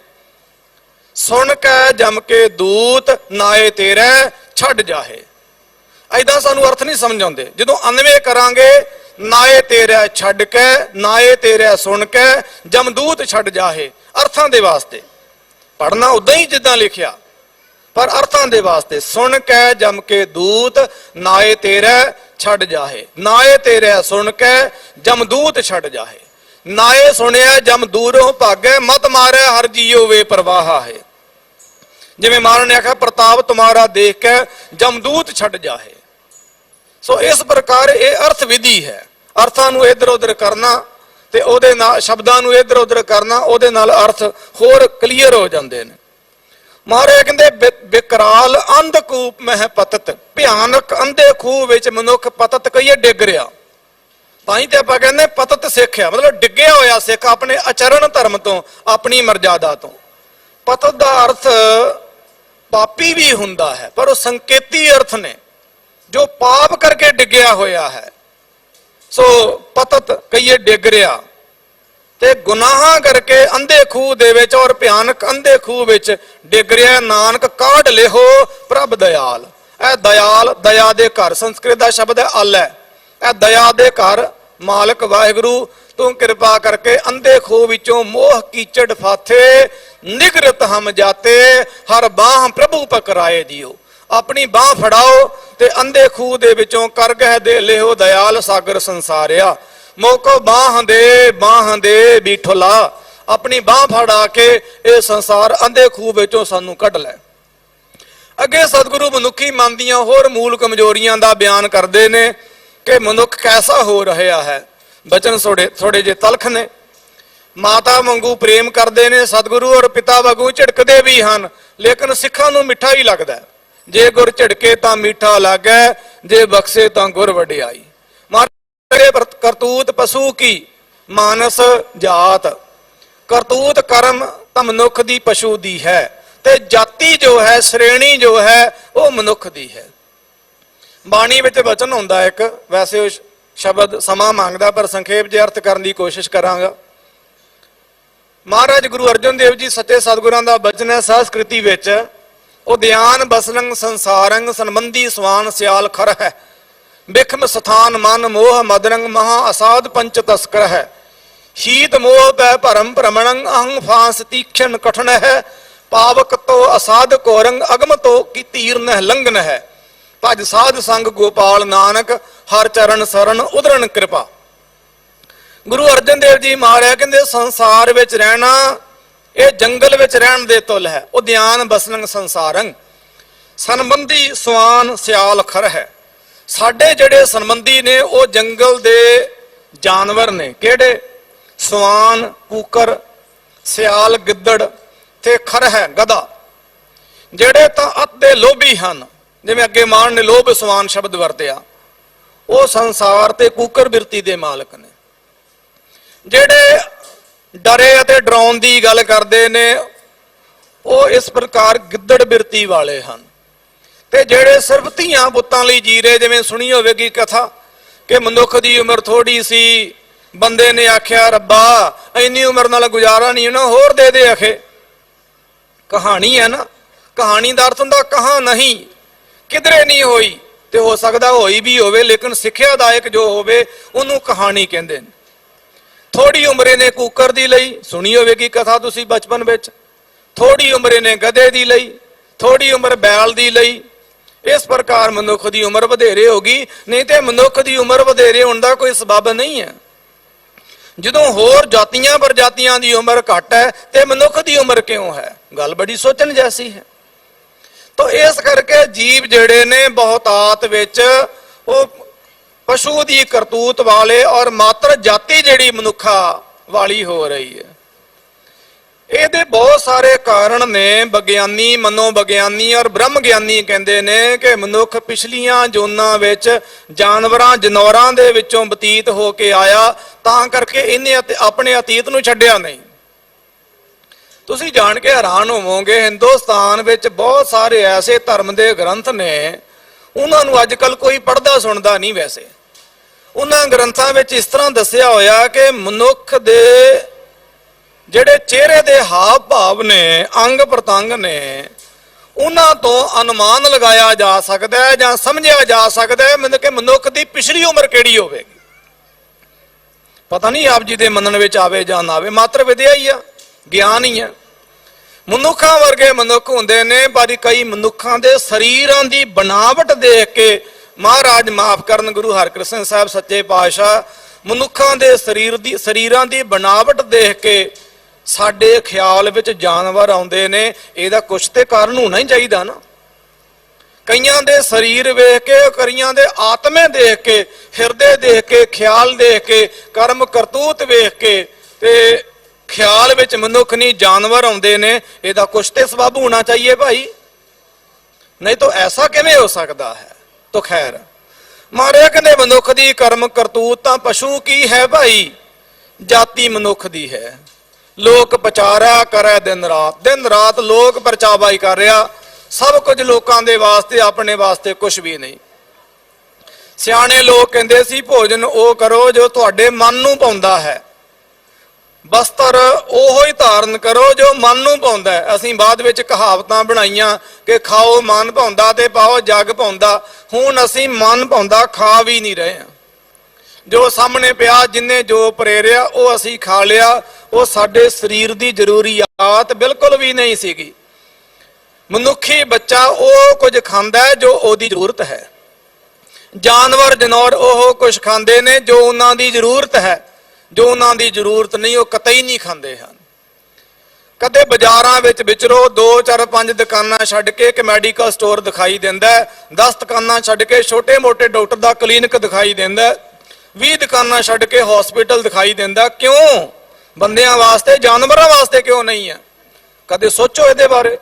ਸੁਣ ਕੇ ਜਮ ਕੇ ਦੂਤ, ਨਾਏ ਤੇਰੇ ਛੱਡ ਜਾਹੇ। ਐਦਾਂ ਸਾਨੂੰ ਅਰਥ ਨਹੀਂ ਸਮਝ ਆਉਂਦੇ। ਜਦੋਂ ਅਨਵੇਂ ਕਰਾਂਗੇ, ਨਾਏ ਤੇਰੇ ਛੱਡ ਕੇ, ਨਾਏ ਤੇਰੇ ਸੁਣ ਕੇ ਜਮਦੂਤ ਛੱਡ ਜਾਹੇ। ਅਰਥਾਂ ਦੇ ਵਾਸਤੇ। ਪੜਨਾ ਉਦਾਂ ਹੀ ਜਿੱਦਾਂ ਲਿਖਿਆ, ਪਰ ਅਰਥਾਂ ਦੇ ਵਾਸਤੇ। ਸੁਣ ਕੇ ਜਮ ਕੇ ਦੂਤ, ਨਾਏ ਤੇਰੇ ਛੱਡ ਜਾਹੇ। ਨਾਏ ਤੇਰੇ ਸੁਣ ਕੇ ਜਮਦੂਤ ਛੱਡ ਜਾਹੇ। ਨਾਏ ਸੁਣਿਆ ਜਮ ਦੂਰੋਂ ਭਾਗੇ, ਮਤ ਮਾਰੇ ਹਰ ਜੀਓ ਵੇ ਪ੍ਰਵਾਹਾ ਹੈ ਜਿਵੇਂ ਮਾਰਨ ਨੇ ਆਖਿਆ, ਪ੍ਰਤਾਪ ਤੁਮਾਰਾ ਦੇਖ ਕੇ ਜਮਦੂਤ ਛੱਡ ਜਾਹੇ। ਸੋ ਇਸ ਪ੍ਰਕਾਰ ਇਹ ਅਰਥ ਵਿਧੀ ਹੈ। ਅਰਥਾਂ ਨੂੰ ਇਧਰ ਉਧਰ ਕਰਨਾ ਤੇ ਉਹਦੇ ਨਾਲ, ਸ਼ਬਦਾਂ ਨੂੰ ਇਧਰ ਉਧਰ ਕਰਨਾ, ਉਹਦੇ ਨਾਲ ਅਰਥ ਹੋਰ ਕਲੀਅਰ ਹੋ ਜਾਂਦੇ ਨੇ। ਮਹਾਰਾਜ ਕਹਿੰਦੇ ਵਿਕਰਾਲ ਬਿਕਰਾਲ ਅੰਧਕੂਪ ਮਹਿ ਪਤਤ। ਭਿਆਨਕ ਅੰਧੇ ਖੂਹ ਵਿੱਚ ਮਨੁੱਖ ਪਤਤ ਕਈਏ ਡਿੱਗ ਰਿਹਾ। ਤਾਂ ਹੀ ਤੇ ਆਪਾਂ ਕਹਿੰਦੇ ਪਤਤ ਸਿੱਖਿਆ। ਮਤਲਬ ਡਿੱਗਿਆ ਹੋਇਆ ਸਿੱਖ ਆਪਣੇ ਅਚਰਨ ਧਰਮ ਤੋਂ, ਆਪਣੀ ਮਰਜ਼ਾਦਾ ਤੋਂ। ਪਤਤ ਦਾ ਅਰਥ ਪਾਪੀ ਵੀ ਹੁੰਦਾ ਹੈ, ਪਰ ਉਹ ਸੰਕੇਤੀ ਅਰਥ ਨੇ, ਜੋ ਪਾਪ ਕਰਕੇ ਡਿੱਗਿਆ ਹੋਇਆ ਹੈ। ਸੋ ਪਤਤ ਕਈਏ ਡਿੱਗ ਰਿਹਾ। ਤੇ ਗੁਨਾਹਾਂ ਕਰਕੇ ਅੰਧੇ ਖੂਹ ਦੇ ਵਿੱਚ ਔਰ ਭਿਆਨਕ ਅੰਧੇ ਖੂਹ ਵਿੱਚ ਡਿੱਗ ਰਿਹਾ ਨਾਨਕ, ਕਾਢ ਲਿਹੋ ਪ੍ਰਭ ਦਇਆਲ। ਇਹ ਦਇਆਲ, ਦਇਆ ਦੇ ਘਰ, ਸੰਸਕ੍ਰਿਤ ਦਾ ਸ਼ਬਦ ਹੈ ਅਲ ਹੈ। ਇਹ ਦਇਆ ਦੇ ਘਰ, ਮਾਲਕ ਵਾਹਿਗੁਰੂ, ਤੂੰ ਕਿਰਪਾ ਕਰਕੇ ਅੰਧੇ ਖੂਹ ਵਿੱਚੋਂ ਮੋਹ, ਕੀਚੜ, ਫਾਥੇ, ਨਿਗਰਤ ਹਮ ਜਾਤੇ, ਹਰ ਬਾਹ ਪ੍ਰਭੂ ਪਕਰਾਏ ਦਿਓ। ਆਪਣੀ ਬਾਹ ਫੜਾਓ ਤੇ ਅੰਧੇ ਖੂਹ ਦੇ ਵਿੱਚੋਂ ਕਰ ਗਹਿ ਦੇ ਲਿਓ ਦਇਆਲ ਸਾਗਰ ਸੰਸਾਰਿਆ। ਮੋਕੋ ਬਾਹ ਦੇ ਬਾਹ ਦੇ ਬੀਠੋਲਾ ਆਪਣੀ ਬਾਹ ਫੜਾ ਕੇ ਇਹ ਸੰਸਾਰ ਅੰਧੇ ਖੂਹ ਵਿੱਚੋਂ ਸਾਨੂੰ ਕੱਢ ਲੈ। ਅੱਗੇ ਸਤਿਗੁਰੂ ਮਨੁੱਖੀ ਮਨ ਦੀਆਂ ਹੋਰ ਮੂਲ ਕਮਜ਼ੋਰੀਆਂ ਦਾ ਬਿਆਨ ਕਰਦੇ ਨੇ ਕਿ ਮਨੁੱਖ ਕੈਸਾ ਹੋ ਰਿਹਾ ਹੈ। ਬਚਨ ਥੋੜੇ ਥੋੜੇ ਜੇ ਤਲਖ ਨੇ। ਮਾਤਾ ਵਾਂਗੂ ਪ੍ਰੇਮ ਕਰਦੇ ਨੇ ਸਤਿਗੁਰੂ ਔਰ ਪਿਤਾ ਵਾਂਗੂ ਝਿੜਕਦੇ ਵੀ ਹਨ, ਲੇਕਿਨ ਸਿੱਖਾਂ ਨੂੰ ਮਿੱਠਾ ਹੀ ਲੱਗਦਾ ਜੇ ਗੁਰ ਝਿੜਕੇ ਤਾਂ ਮਿੱਠਾ ਲੱਗੈ, ਜੇ ਬਖਸ਼ੇ ਤਾਂ ਗੁਰ ਵਡਿਆਈ। ਮਾਰੇ ਕਰਤੂਤ ਪਸ਼ੂ ਕੀ? ਮਾਨਸ ਜਾਤ। ਕਰਤੂਤ ਕਰਮ ਤਾਂ ਮਨੁੱਖ ਦੀ ਪਸ਼ੂ ਦੀ ਹੈ। ਤੇ ਜਾਤੀ ਜੋ ਹੈ, ਸ਼੍ਰੇਣੀ ਜੋ ਹੈ, ਉਹ ਮਨੁੱਖ ਦੀ ਹੈ। ਬਾਣੀ ਵਿੱਚ ਵਚਨ ਹੁੰਦਾ ਇੱਕ, ਵੈਸੇ ਉਹ ਸ਼ਬਦ ਸਮਾਂ ਮੰਗਦਾ, ਪਰ ਸੰਖੇਪ ਜੇ ਅਰਥ ਕਰਨ ਦੀ ਕੋਸ਼ਿਸ਼ ਕਰਾਂਗਾ। ਮਹਾਰਾਜ ਗੁਰੂ ਅਰਜਨ ਦੇਵ ਜੀ ਸੱਚੇ ਸਤਿਗੁਰਾਂ ਦਾ ਬਚਨ ਹੈ, ਸੰਸਕ੍ਰਿਤੀ ਵਿੱਚ, ਉਹ ਉਦਿਆਨ ਬਸਨੰ ਸੰਸਾਰੰਗ ਸੰਬੰਧੀ ਸਵਾਨ ਸਿਆਲ ਖਰ ਹੈ। ਬਿਖਮ ਸਥਾਨ ਮਨ ਮੋਹ ਮਦਰੰਗ ਮਹਾ ਅਸਾਧ ਪੰਚ ਤਸਕਰ ਹੈ। ਸ਼ੀਤ ਮੋਹ ਪੈ ਭਰਮ ਭ੍ਰਮਣੰ ਅਹੰ ਫਾਸ ਤੀਖਣ ਕਠਨ ਹੈ। ਪਾਵਕ ਤੋ ਅਸਾਧ ਕੋਰੰਗ ਅਗਮ ਤੋ ਕੀ ਤੀਰ ਨਹਿ ਲੰਘਨ ਹੈ। ਭਜ ਸਾਧ ਸੰਗ ਗੋਪਾਲ ਨਾਨਕ ਹਰ ਚਰਨ ਸਰਨ ਉਦਰਨ ਕਿਰਪਾ। ਗੁਰੂ ਅਰਜਨ ਦੇਵ ਜੀ ਮਹਾਰਾਜ ਕਹਿੰਦੇ, ਸੰਸਾਰ ਵਿੱਚ ਰਹਿਣਾ, ਇਹ ਜੰਗਲ ਵਿੱਚ ਰਹਿਣ ਦੇ ਤੁਲ ਹੈ। ਉਦਿਆਨ ਬਸਨੰ ਸੰਸਾਰੰ। ਸੰਬੰਧੀ ਸਵਾਨ ਸਿਆਲ ਖਰ ਹੈ ਸਾਡੇ ਜਿਹੜੇ ਸੰਬੰਧੀ ਨੇ, ਉਹ ਜੰਗਲ ਦੇ ਜਾਨਵਰ ਨੇ। ਕਿਹੜੇ? ਸਵਾਨ, ਕੂਕਰ, ਸਿਆਲ, ਗਿੱਦੜ ਤੇ ਖਰ ਹੈ, ਗਧਾ। ਜਿਹੜੇ ਤਾਂ ਅਤ ਦੇ ਲੋਭੀ ਹਨ, ਜਿਵੇਂ ਅੱਗੇ ਮਾਨ ਨੇ ਲੋਭ ਸਵਾਨ ਸ਼ਬਦ ਵਰਤਿਆ, ਉਹ ਸੰਸਾਰ ਤੇ ਕੂਕਰ ਬਿਰਤੀ ਦੇ ਮਾਲਕ ਨੇ। ਜਿਹੜੇ ਡਰੇ ਅਤੇ ਡਰਾਉਣ ਦੀ ਗੱਲ ਕਰਦੇ ਨੇ, ਉਹ ਇਸ ਪ੍ਰਕਾਰ ਗਿੱਦੜ ਬਿਰਤੀ ਵਾਲੇ ਹਨ। ਤੇ ਜਿਹੜੇ ਸਿਰਫ ਧੀਆਂ ਪੁੱਤਾਂ ਲਈ ਜੀ ਰਹੇ, ਜਿਵੇਂ ਸੁਣੀ ਹੋਵੇਗੀ ਕਥਾ, ਕਿ ਮਨੁੱਖ ਦੀ ਉਮਰ ਥੋੜੀ ਸੀ, ਬੰਦੇ ਨੇ ਆਖਿਆ, ਰੱਬਾ, ਇੰਨੀ ਉਮਰ ਨਾਲ ਗੁਜ਼ਾਰਾ ਨਹੀਂ ਨਾ ਹੋਰ ਦੇ ਦੇ ਅਖੇ। ਕਹਾਣੀ ਹੈ ਨਾ, ਕਹਾਣੀ ਦਾ ਅਰਥ ਹੁੰਦਾ ਕਹਾ ਨਹੀਂ, ਕਿਧਰੇ ਨਹੀਂ ਹੋਈ, ਤੇ ਹੋ ਸਕਦਾ ਹੋਈ ਵੀ ਹੋਵੇ, ਲੇਕਿਨ ਸਿੱਖਿਆਦਾਇਕ ਜੋ ਹੋਵੇ, ਉਹਨੂੰ ਕਹਾਣੀ ਕਹਿੰਦੇ ਨੇ। ਥੋੜੀ ਉਮਰੇ ਨੇ ਕੂਕਰ ਦੀ ਲਈ, ਸੁਣੀ ਹੋਵੇਗੀ ਕਥਾ ਤੁਸੀਂ ਬਚਪਨ ਵਿੱਚ ਥੋੜੀ ਉਮਰੇ ਨੇ ਗਧੇ ਦੀ ਲਈ ਥੋੜੀ ਉਮਰ ਬੈਲ ਦੀ ਲਈ ਇਸ ਪ੍ਰਕਾਰ ਮਨੁੱਖ ਦੀ ਉਮਰ ਵਧੇਰੇ ਹੋ ਗਈ, ਨਹੀਂ ਤੇ ਮਨੁੱਖ ਦੀ ਉਮਰ ਵਧੇਰੇ ਹੋਣ ਦਾ ਕੋਈ ਸਬਬ ਨਹੀਂ ਹੈ। ਜਦੋਂ ਹੋਰ ਜਾਤੀਆਂ ਪ੍ਰਜਾਤੀਆਂ ਦੀ ਉਮਰ ਘੱਟ ਹੈ, ਤੇ ਮਨੁੱਖ ਦੀ ਉਮਰ ਕਿਉਂ ਹੈ? ਗੱਲ ਬੜੀ ਸੋਚਣ ਜੈਸੀ ਹੈ। ਤਾਂ ਇਸ ਕਰਕੇ ਜੀਵ ਜਿਹੜੇ ਨੇ ਬਹੁਤਾਤ ਵਿੱਚ ਉਹ ਪਸ਼ੂ ਦੀ ਕਰਤੂਤ ਵਾਲੇ ਔਰ ਮਾਤਰ ਜਾਤੀ ਜਿਹੜੀ ਮਨੁੱਖਾ ਵਾਲੀ ਹੋ ਰਹੀ ਹੈ। ਇਹਦੇ ਬਹੁਤ ਸਾਰੇ ਕਾਰਨ ਨੇ, ਵਿਗਿਆਨੀ, ਮਨੋਵਿਗਿਆਨੀ ਔਰ ਬ੍ਰਹਮ ਗਿਆਨੀ ਕਹਿੰਦੇ ਨੇ ਕਿ ਮਨੁੱਖ ਪਿਛਲੀਆਂ ਜੋਨਾਂ ਵਿੱਚ ਜਾਨਵਰਾਂ, ਜਨੌਰਾਂ ਦੇ ਵਿੱਚੋਂ ਬਤੀਤ ਹੋ ਕੇ ਆਇਆ, ਤਾਂ ਕਰਕੇ ਇਹਨੇ ਆਪਣੇ ਅਤੀਤ ਨੂੰ ਛੱਡਿਆ ਨਹੀਂ। ਤੁਸੀਂ ਜਾਣ ਕੇ ਹੈਰਾਨ ਹੋਵੋਗੇ, ਹਿੰਦੁਸਤਾਨ ਵਿੱਚ ਬਹੁਤ ਸਾਰੇ ਐਸੇ ਧਰਮ ਦੇ ਗ੍ਰੰਥ ਨੇ, ਉਹਨਾਂ ਨੂੰ ਅੱਜ ਕੱਲ ਕੋਈ ਪੜਦਾ ਸੁਣਦਾ ਨਹੀਂ ਵੈਸੇ। ਉਹਨਾਂ ਗ੍ਰੰਥਾਂ ਵਿੱਚ ਇਸ ਤਰ੍ਹਾਂ ਦੱਸਿਆ ਹੋਇਆ ਕਿ ਮਨੁੱਖ ਦੇ ਜਿਹੜੇ ਚਿਹਰੇ ਦੇ ਹਾਵ ਭਾਵ ਨੇ, ਅੰਗ ਪ੍ਰਤੰਗ ਨੇ, ਉਹਨਾਂ ਤੋਂ ਅਨੁਮਾਨ ਲਗਾਇਆ ਜਾ ਸਕਦਾ ਹੈ ਜਾਂ ਸਮਝਿਆ ਜਾ ਸਕਦਾ ਹੈ ਮਤਲਬ ਕਿ ਮਨੁੱਖ ਦੀ ਪਿਛਲੀ ਉਮਰ ਕਿਹੜੀ ਹੋਵੇਗੀ। ਪਤਾ ਨਹੀਂ ਆਪ ਜੀ ਦੇ ਮੰਨਣ ਵਿੱਚ ਆਵੇ ਜਾਂ ਨਾ ਆਵੇ, ਮਾਤਰ ਵਿਦਿਆ ਹੀ ਆ, ਗਿਆਨ ਹੀ ਆ। ਮਨੁੱਖਾਂ ਵਰਗੇ ਮਨੁੱਖ ਹੁੰਦੇ ਨੇ, ਪਰ ਕਈ ਮਨੁੱਖਾਂ ਦੇ ਸਰੀਰਾਂ ਦੀ ਬਣਾਵਟ ਦੇਖ ਕੇ ਮਹਾਰਾਜ ਮਾਫ ਕਰਨ ਗੁਰੂ ਹਰਕ੍ਰਿਸ਼ਨ ਸਾਹਿਬ ਸੱਚੇ ਪਾਤਸ਼ਾਹ ਮਨੁੱਖਾਂ ਦੇ ਸਰੀਰ ਦੀ ਸਰੀਰਾਂ ਦੀ ਬਣਾਵਟ ਦੇਖ ਕੇ ਸਾਡੇ ਖਿਆਲ ਵਿੱਚ ਜਾਨਵਰ ਆਉਂਦੇ ਨੇ, ਇਹਦਾ ਕੁਛ ਤੇ ਕਾਰਨ ਹੋਣਾ ਹੀ ਚਾਹੀਦਾ ਨਾ। ਕਈਆਂ ਦੇ ਸਰੀਰ ਵੇਖ ਕੇ, ਕਈਆਂ ਦੇ ਆਤਮੇ ਦੇਖ ਕੇ, ਹਿਰਦੇ ਦੇਖ ਕੇ, ਖਿਆਲ ਦੇਖ ਕੇ, ਕਰਮ ਕਰਤੂਤ ਵੇਖ ਕੇ, ਤੇ ਖਿਆਲ ਵਿੱਚ ਮਨੁੱਖ ਨਹੀਂ, ਜਾਨਵਰ ਆਉਂਦੇ ਨੇ, ਇਹਦਾ ਕੁਛ ਤੇ ਸਬਬ ਹੋਣਾ ਚਾਹੀਏ ਭਾਈ। ਨਹੀਂ ਤਾਂ ਐਸਾ ਕਿਵੇਂ ਹੋ ਸਕਦਾ ਹੈ? ਤੋ ਖੈਰ, ਮਾਰੇ ਕਹਿੰਦੇ ਮਨੁੱਖ ਦੀ ਕਰਮ ਕਰਤੂਤ ਤਾਂ ਪਸ਼ੂ ਕੀ ਹੈ ਭਾਈ? ਜਾਤੀ ਮਨੁੱਖ ਦੀ ਹੈ। ਲੋਕ ਪਚਾਰਾ ਕਰੈ ਦਿਨ ਰਾਤ। ਦਿਨ ਰਾਤ ਲੋਕ ਪਰਚਾਵਾ ਹੀ ਕਰ ਰਿਹਾ। ਸਭ ਕੁਝ ਲੋਕਾਂ ਦੇ ਵਾਸਤੇ, ਆਪਣੇ ਵਾਸਤੇ ਕੁਝ ਵੀ ਨਹੀਂ। ਸਿਆਣੇ ਲੋਕ ਕਹਿੰਦੇ ਸੀ, ਭੋਜਨ ਉਹ ਕਰੋ ਜੋ ਤੁਹਾਡੇ ਮਨ ਨੂੰ ਪਾਉਂਦਾ ਹੈ। ਬਸਤਰ ਉਹੋ ਹੀ ਧਾਰਨ ਕਰੋ ਜੋ ਮਨ ਨੂੰ ਪਾਉਂਦਾ ਹੈ। ਅਸੀਂ ਬਾਅਦ ਵਿੱਚ ਕਹਾਵਤਾਂ ਬਣਾਈਆਂ ਕਿ ਖਾਓ ਮਨ ਪਾਉਂਦਾ ਤੇ ਪਾਓ ਜੱਗ ਪਾਉਂਦਾ। ਹੁਣ ਅਸੀਂ ਮਨ ਪਾਉਂਦਾ, ਖਾ ਵੀ ਨਹੀਂ ਰਹੇ ਹਾਂ। ਜੋ ਸਾਹਮਣੇ ਪਿਆ, ਜਿੰਨੇ ਜੋ ਪ੍ਰੇਰਿਆ, ਉਹ ਅਸੀਂ ਖਾ ਲਿਆ। ਉਹ ਸਾਡੇ ਸਰੀਰ ਦੀ ਜ਼ਰੂਰੀਆਤ ਬਿਲਕੁਲ ਵੀ ਨਹੀਂ ਸੀਗੀ। ਮਨੁੱਖੀ ਬੱਚਾ ਉਹ ਕੁਝ ਖਾਂਦਾ ਹੈ ਜੋ ਉਹਦੀ ਜ਼ਰੂਰਤ ਹੈ। ਜਾਨਵਰ, ਜਨੌਰ ਉਹ ਕੁਝ ਖਾਂਦੇ ਨੇ ਜੋ ਉਹਨਾਂ ਦੀ ਜ਼ਰੂਰਤ ਹੈ। ਜੋ ਉਹਨਾਂ ਦੀ ਜ਼ਰੂਰਤ ਨਹੀਂ, ਉਹ ਕਤਈ ਨਹੀਂ ਖਾਂਦੇ ਹਨ। ਕਦੇ ਬਾਜ਼ਾਰਾਂ ਵਿੱਚ ਵਿਚਰੋ 2 4 5 ਦੁਕਾਨਾਂ ਛੱਡ ਕੇ ਇੱਕ ਮੈਡੀਕਲ ਸਟੋਰ ਦਿਖਾਈ ਦਿੰਦਾ ਹੈ। 10 ਦੁਕਾਨਾਂ ਛੱਡ ਕੇ ਛੋਟੇ-ਮੋਟੇ ਡਾਕਟਰ ਦਾ ਕਲੀਨਿਕ ਦਿਖਾਈ ਦਿੰਦਾ ਹੈ। 20 ਦੁਕਾਨਾਂ ਛੱਡ ਕੇ ਹਸਪੀਟਲ ਦਿਖਾਈ ਦਿੰਦਾ ਕਿਉਂ? ਬੰਦਿਆਂ ਵਾਸਤੇ, ਜਾਨਵਰਾਂ ਵਾਸਤੇ ਕਿਉਂ ਨਹੀਂ ਹੈ? ਕਦੇ ਸੋਚੋ ਇਹਦੇ ਬਾਰੇ,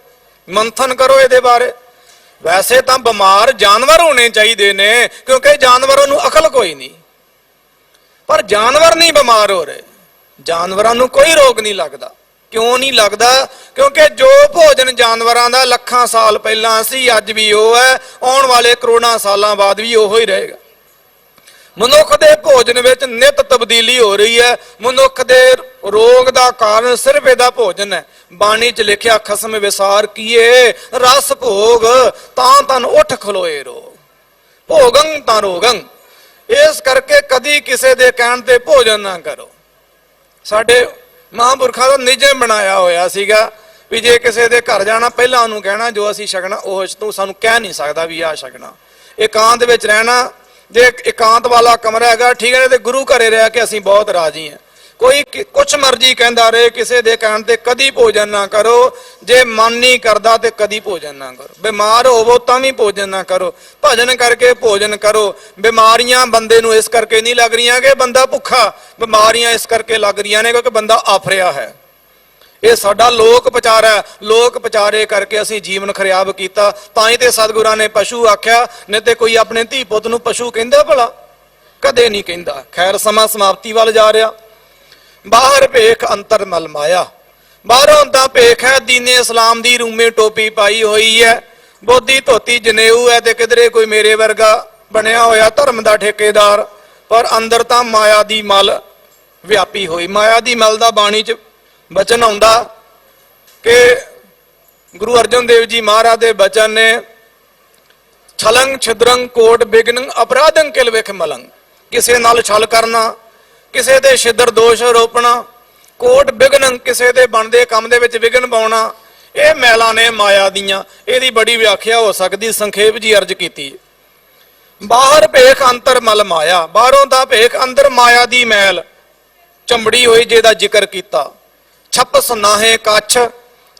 ਮੰਥਨ ਕਰੋ ਇਹਦੇ ਬਾਰੇ। ਵੈਸੇ ਤਾਂ ਬਿਮਾਰ ਜਾਨਵਰ ਹੋਣੇ ਚਾਹੀਦੇ ਨੇ, ਕਿਉਂਕਿ ਜਾਨਵਰਾਂ ਨੂੰ ਅਕਲ ਕੋਈ ਨਹੀਂ। ਪਰ ਜਾਨਵਰ ਨਹੀਂ ਬਿਮਾਰ ਹੋ ਰਹੇ। ਜਾਨਵਰਾਂ ਨੂੰ ਕੋਈ ਰੋਗ ਨਹੀਂ ਲੱਗਦਾ। ਕਿਉਂ ਨਹੀਂ ਲੱਗਦਾ? ਕਿਉਂਕਿ ਜੋ ਭੋਜਨ ਜਾਨਵਰਾਂ ਦਾ ਲੱਖਾਂ ਸਾਲ ਪਹਿਲਾਂ ਸੀ, ਅੱਜ ਵੀ ਉਹ ਹੈ, ਆਉਣ ਵਾਲੇ ਕਰੋੜਾਂ ਸਾਲਾਂ ਬਾਅਦ ਵੀ ਉਹੋ ਹੀ ਰਹੇਗਾ। ਮਨੁੱਖ ਦੇ ਭੋਜਨ ਵਿੱਚ ਨਿਤ ਤਬਦੀਲੀ ਹੋ ਰਹੀ ਹੈ। ਮਨੁੱਖ ਦੇ ਰੋਗ ਦਾ ਕਾਰਨ ਸਿਰਫ ਇਹਦਾ ਭੋਜਨ ਹੈ। ਬਾਣੀ 'ਚ ਲਿਖਿਆ, ਖਸਮ ਵਿਸਾਰ ਕੀਏ, ਰਸ ਭੋਗ, ਤਾਂ ਤਨ ਉੱਠ ਖਲੋਏ ਰੋ। ਭੋਗੰ ਤਾਂ ਰੋਗੰ। ਇਸ ਕਰਕੇ ਕਦੀ ਕਿਸੇ ਦੇ ਕਹਿਣ ਤੇ ਭੋਜਨ ਨਾ ਕਰੋ। ਸਾਡੇ ਮਹਾਂਪੁਰਖਾਂ ਦਾ ਨਿਯਮ ਬਣਾਇਆ ਹੋਇਆ ਸੀਗਾ ਵੀ ਜੇ ਕਿਸੇ ਦੇ ਘਰ ਜਾਣਾ, ਪਹਿਲਾਂ ਉਹਨੂੰ ਕਹਿਣਾ, ਜੋ ਅਸੀਂ ਛਕਣਾ, ਉਹ ਤੂੰ ਸਾਨੂੰ ਕਹਿ ਨਹੀਂ ਸਕਦਾ ਵੀ ਆ ਛਕਣਾ। ਇਕਾਂਤ ਵਿੱਚ ਰਹਿਣਾ ਜੇ ਇਕਾਂਤ ਵਾਲਾ ਕਮਰਾ ਹੈਗਾ, ਠੀਕ ਹੈ ਤੇ ਗੁਰੂ ਘਰੇ ਰਹਿ ਕੇ ਅਸੀਂ ਬਹੁਤ ਰਾਜੀ ਹਾਂ। ਕੋਈ ਕੁਛ ਮਰਜ਼ੀ ਕਹਿੰਦਾ ਰਹੇ, ਕਿਸੇ ਦੇ ਕਹਿਣ ਤੇ ਕਦੀ ਭੋਜਨ ਨਾ ਕਰੋ। ਜੇ ਮਨ ਨਹੀਂ ਕਰਦਾ ਤੇ ਕਦੀ ਭੋਜਨ ਨਾ ਕਰੋ। ਬਿਮਾਰ ਹੋਵੋ ਤਾਂ ਵੀ ਭੋਜਨ ਨਾ ਕਰੋ। ਭਜਨ ਕਰਕੇ ਭੋਜਨ ਕਰੋ। ਬਿਮਾਰੀਆਂ ਬੰਦੇ ਨੂੰ ਇਸ ਕਰਕੇ ਨਹੀਂ ਲੱਗ ਰਹੀਆਂ ਕਿ ਬੰਦਾ ਭੁੱਖਾ। ਬਿਮਾਰੀਆਂ ਇਸ ਕਰਕੇ ਲੱਗ ਰਹੀਆਂ ਨੇ ਕਿਉਂਕਿ ਬੰਦਾ ਆਫਰਿਆ ਹੈ। ਇਹ ਸਾਡਾ ਲੋਕ ਵਿਚਾਰ ਹੈ। ਲੋਕ ਵਿਚਾਰੇ ਕਰਕੇ ਅਸੀਂ ਜੀਵਨ ਖਰਾਬ ਕੀਤਾ। ਤਾਂ ਹੀ ਤੇ ਸਤਿਗੁਰਾਂ ਨੇ ਪਸ਼ੂ ਆਖਿਆ, ਨਹੀਂ ਤੇ ਕੋਈ ਆਪਣੇ ਧੀ ਪੁੱਤ ਨੂੰ ਪਸ਼ੂ ਕਹਿੰਦਾ ਭਲਾ? ਕਦੇ ਨਹੀਂ ਕਹਿੰਦਾ। ਖੈਰ, ਸਮਾਂ ਸਮਾਪਤੀ ਵੱਲ ਜਾ ਰਿਹਾ। ਬਾਹਰ ਭੇਖ ਅੰਤਰ ਮਲ ਮਾਇਆ। ਬਾਹਰੋਂ ਤਾਂ ਭੇਖ ਹੈ, ਦੀਨੇ ਇਸਲਾਮ ਦੀ ਰੂਮੇ ਟੋਪੀ ਪਾਈ ਹੋਈ ਹੈ। ਬੋਧੀ ਧੋਤੀ ਜਨੇਊ ਹੈ ਤੇ ਕਿਧਰੇ ਕੋਈ ਮੇਰੇ ਵਰਗਾ ਬਣਿਆ ਹੋਇਆ ਧਰਮ ਦਾ ਠੇਕੇਦਾਰ। ਪਰ ਅੰਦਰ ਤਾਂ ਮਾਇਆ ਦੀ ਮਲ ਵਿਆਪੀ ਹੋਈ। ਮਾਇਆ ਦੀ ਮਲ ਦਾ ਬਾਣੀ ਚ ਬਚਨ ਆਉਂਦਾ ਕਿ ਗੁਰੂ ਅਰਜਨ ਦੇਵ ਜੀ ਮਹਾਰਾਜ ਦੇ ਬਚਨ ਨੇ ਛਲੰਗ, ਛਿਦਰੰਗ, ਕੋਟ ਬਿਗਨੰ ਅਪਰਾਧੰ ਕਿਲ ਵਿਖ ਮਲੰਗ। ਕਿਸੇ ਨਾਲ ਛਲ ਕਰਨਾ, ਕਿਸੇ ਦੇ ਛਿਦਰ ਦੋਸ਼ ਰੋਪਣਾ, ਕੋਟ ਬਿਗਨੰ ਕਿਸੇ ਦੇ ਬਣਦੇ ਕੰਮ ਦੇ ਵਿੱਚ ਵਿਗਨ ਪਾਉਣਾ, ਇਹ ਮੈਲਾਂ ਨੇ ਮਾਇਆ ਦੀਆਂ। ਇਹਦੀ ਬੜੀ ਵਿਆਖਿਆ ਹੋ ਸਕਦੀ, ਸੰਖੇਪ ਜੀ ਅਰਜ ਕੀਤੀ। ਬਾਹਰ ਭੇਖ ਅੰਤਰ ਮਲ ਮਾਇਆ, ਬਾਹਰੋਂ ਦਾ ਭੇਖ ਅੰਦਰ ਮਾਇਆ ਦੀ ਮੈਲ। ਚੰਬੜੀ ਹੋਈ ਜਿਹਦਾ ਜ਼ਿਕਰ ਕੀਤਾ। ਛਪ ਸੁਨਾਹੇ ਕੱਛ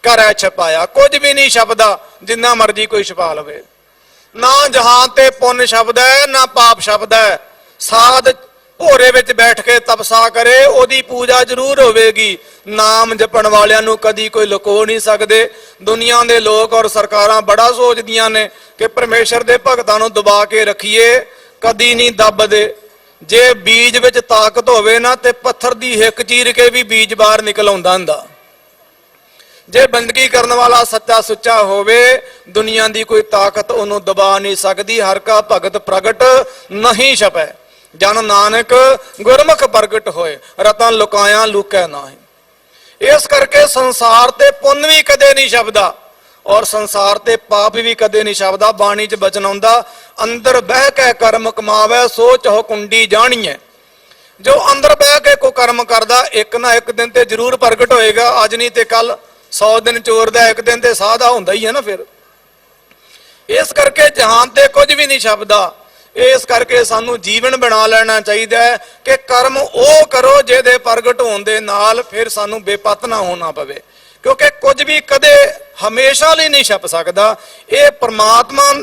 ਕਰੈ ਛਪਾਇਆ। ਕੁਝ ਵੀ ਨਹੀਂ ਛਪਦਾ, ਜਿੰਨਾ ਮਰਜ਼ੀ ਕੋਈ ਛਪਾ ਲਵੇ। ਨਾ ਜਹਾਨ ਤੇ ਪੁੰਨ ਸ਼ਬਦ ਹੈ, ਨਾ ਪਾਪ ਸ਼ਬਦ ਹੈ। ਸਾਧ ਭੋਰੇ ਵਿੱਚ ਬੈਠ ਕੇ ਤਪਸਾ ਕਰੇ, ਉਹਦੀ ਪੂਜਾ ਜ਼ਰੂਰ ਹੋਵੇਗੀ। ਨਾਮ ਜਪਣ ਵਾਲਿਆਂ ਨੂੰ ਕਦੀ ਕੋਈ ਲੁਕੋ ਨਹੀਂ ਸਕਦੇ। ਦੁਨੀਆ ਦੇ ਲੋਕ ਔਰ ਸਰਕਾਰਾਂ ਬੜਾ ਸੋਚਦੀਆਂ ਨੇ ਕਿ ਪਰਮੇਸ਼ਰ ਦੇ ਭਗਤਾਂ ਨੂੰ ਦਬਾ ਕੇ ਰੱਖੀਏ, ਕਦੀ ਨਹੀਂ ਦੱਬਦੇ। ਜੇ ਬੀਜ ਵਿੱਚ ਤਾਕਤ ਹੋਵੇ ਨਾ ਤੇ ਪੱਥਰ ਦੀ ਹਿੱਕ ਚੀਰ ਕੇ ਵੀ ਬੀਜ ਬਾਹਰ ਨਿਕਲ ਆਉਂਦਾ ਹੁੰਦਾ। ਜੇ ਬੰਦਗੀ ਕਰਨ ਵਾਲਾ ਸੱਚਾ ਸੁੱਚਾ ਹੋਵੇ, ਦੁਨੀਆ ਦੀ ਕੋਈ ਤਾਕਤ ਉਹਨੂੰ ਦਬਾ ਨਹੀਂ ਸਕਦੀ, ਹਰ ਕਾ ਭਗਤ ਪ੍ਰਗਟ ਨਹੀਂ ਛਪੈ। ਜਨ ਨਾਨਕ ਗੁਰਮੁਖ ਪ੍ਰਗਟ ਹੋਏ, ਰਤਨ ਲੁਕਾਇਆ ਲੁਕੈ ਨਾਹੀਂ। ਇਸ ਕਰਕੇ ਸੰਸਾਰ ਤੇ ਪੁੰਨ ਵੀ ਕਦੇ ਨਹੀਂ ਛਪਦਾ। ਔਰ ਸੰਸਾਰ ਤੇ ਪਾਪ ਵੀ ਕਦੇ ਨਹੀਂ ਛਪਦਾ, ਬਾਣੀ 'ਚ ਬਚਨ ਆਉਂਦਾ, ਅੰਦਰ ਬਹਿ ਕੇ ਕਰਮ ਕਮਾਵੇ, ਸੋਚ ਹੋ ਕੁੰਡੀ ਜਾਣੀਐ ਜੋ ਅੰਦਰ ਬਹਿ ਕੇ ਕੋ ਕਰਮ ਕਰਦਾ, ਇੱਕ ਨਾ ਇੱਕ ਦਿਨ ਤੇ ਜ਼ਰੂਰ ਪ੍ਰਗਟ ਹੋਏਗਾ। ਅੱਜ ਨਹੀਂ ਤੇ ਕੱਲ 100 ਦਿਨ ਚੋਰ ਦਾ ਇੱਕ ਦਿਨ ਤੇ ਸਾਦਾ ਹੁੰਦਾ ਹੀ ਹੈ ਨਾ ਫਿਰ। ਇਸ ਕਰਕੇ ਜਹਾਨ ਤੇ ਕੁਝ ਵੀ ਨਹੀਂ ਛਪਦਾ। ਇਸ ਕਰਕੇ ਸਾਨੂੰ ਜੀਵਨ ਬਣਾ ਲੈਣਾ ਚਾਹੀਦਾ ਹੈ ਕਿ ਕਰਮ ਉਹ ਕਰੋ ਜਿਹਦੇ ਪ੍ਰਗਟ ਹੋਣ ਦੇ ਨਾਲ ਫਿਰ ਸਾਨੂੰ ਬੇਪਤ ਨਾ ਹੋਣਾ ਪਵੇ। ਕਿਉਂਕਿ ਕੁਝ ਵੀ ਕਦੇ ਹਮੇਸ਼ਾ ਲਈ ਨਹੀਂ ਛਪ ਸਕਦਾ। ਇਹ ਪਰਮਾਤਮਾ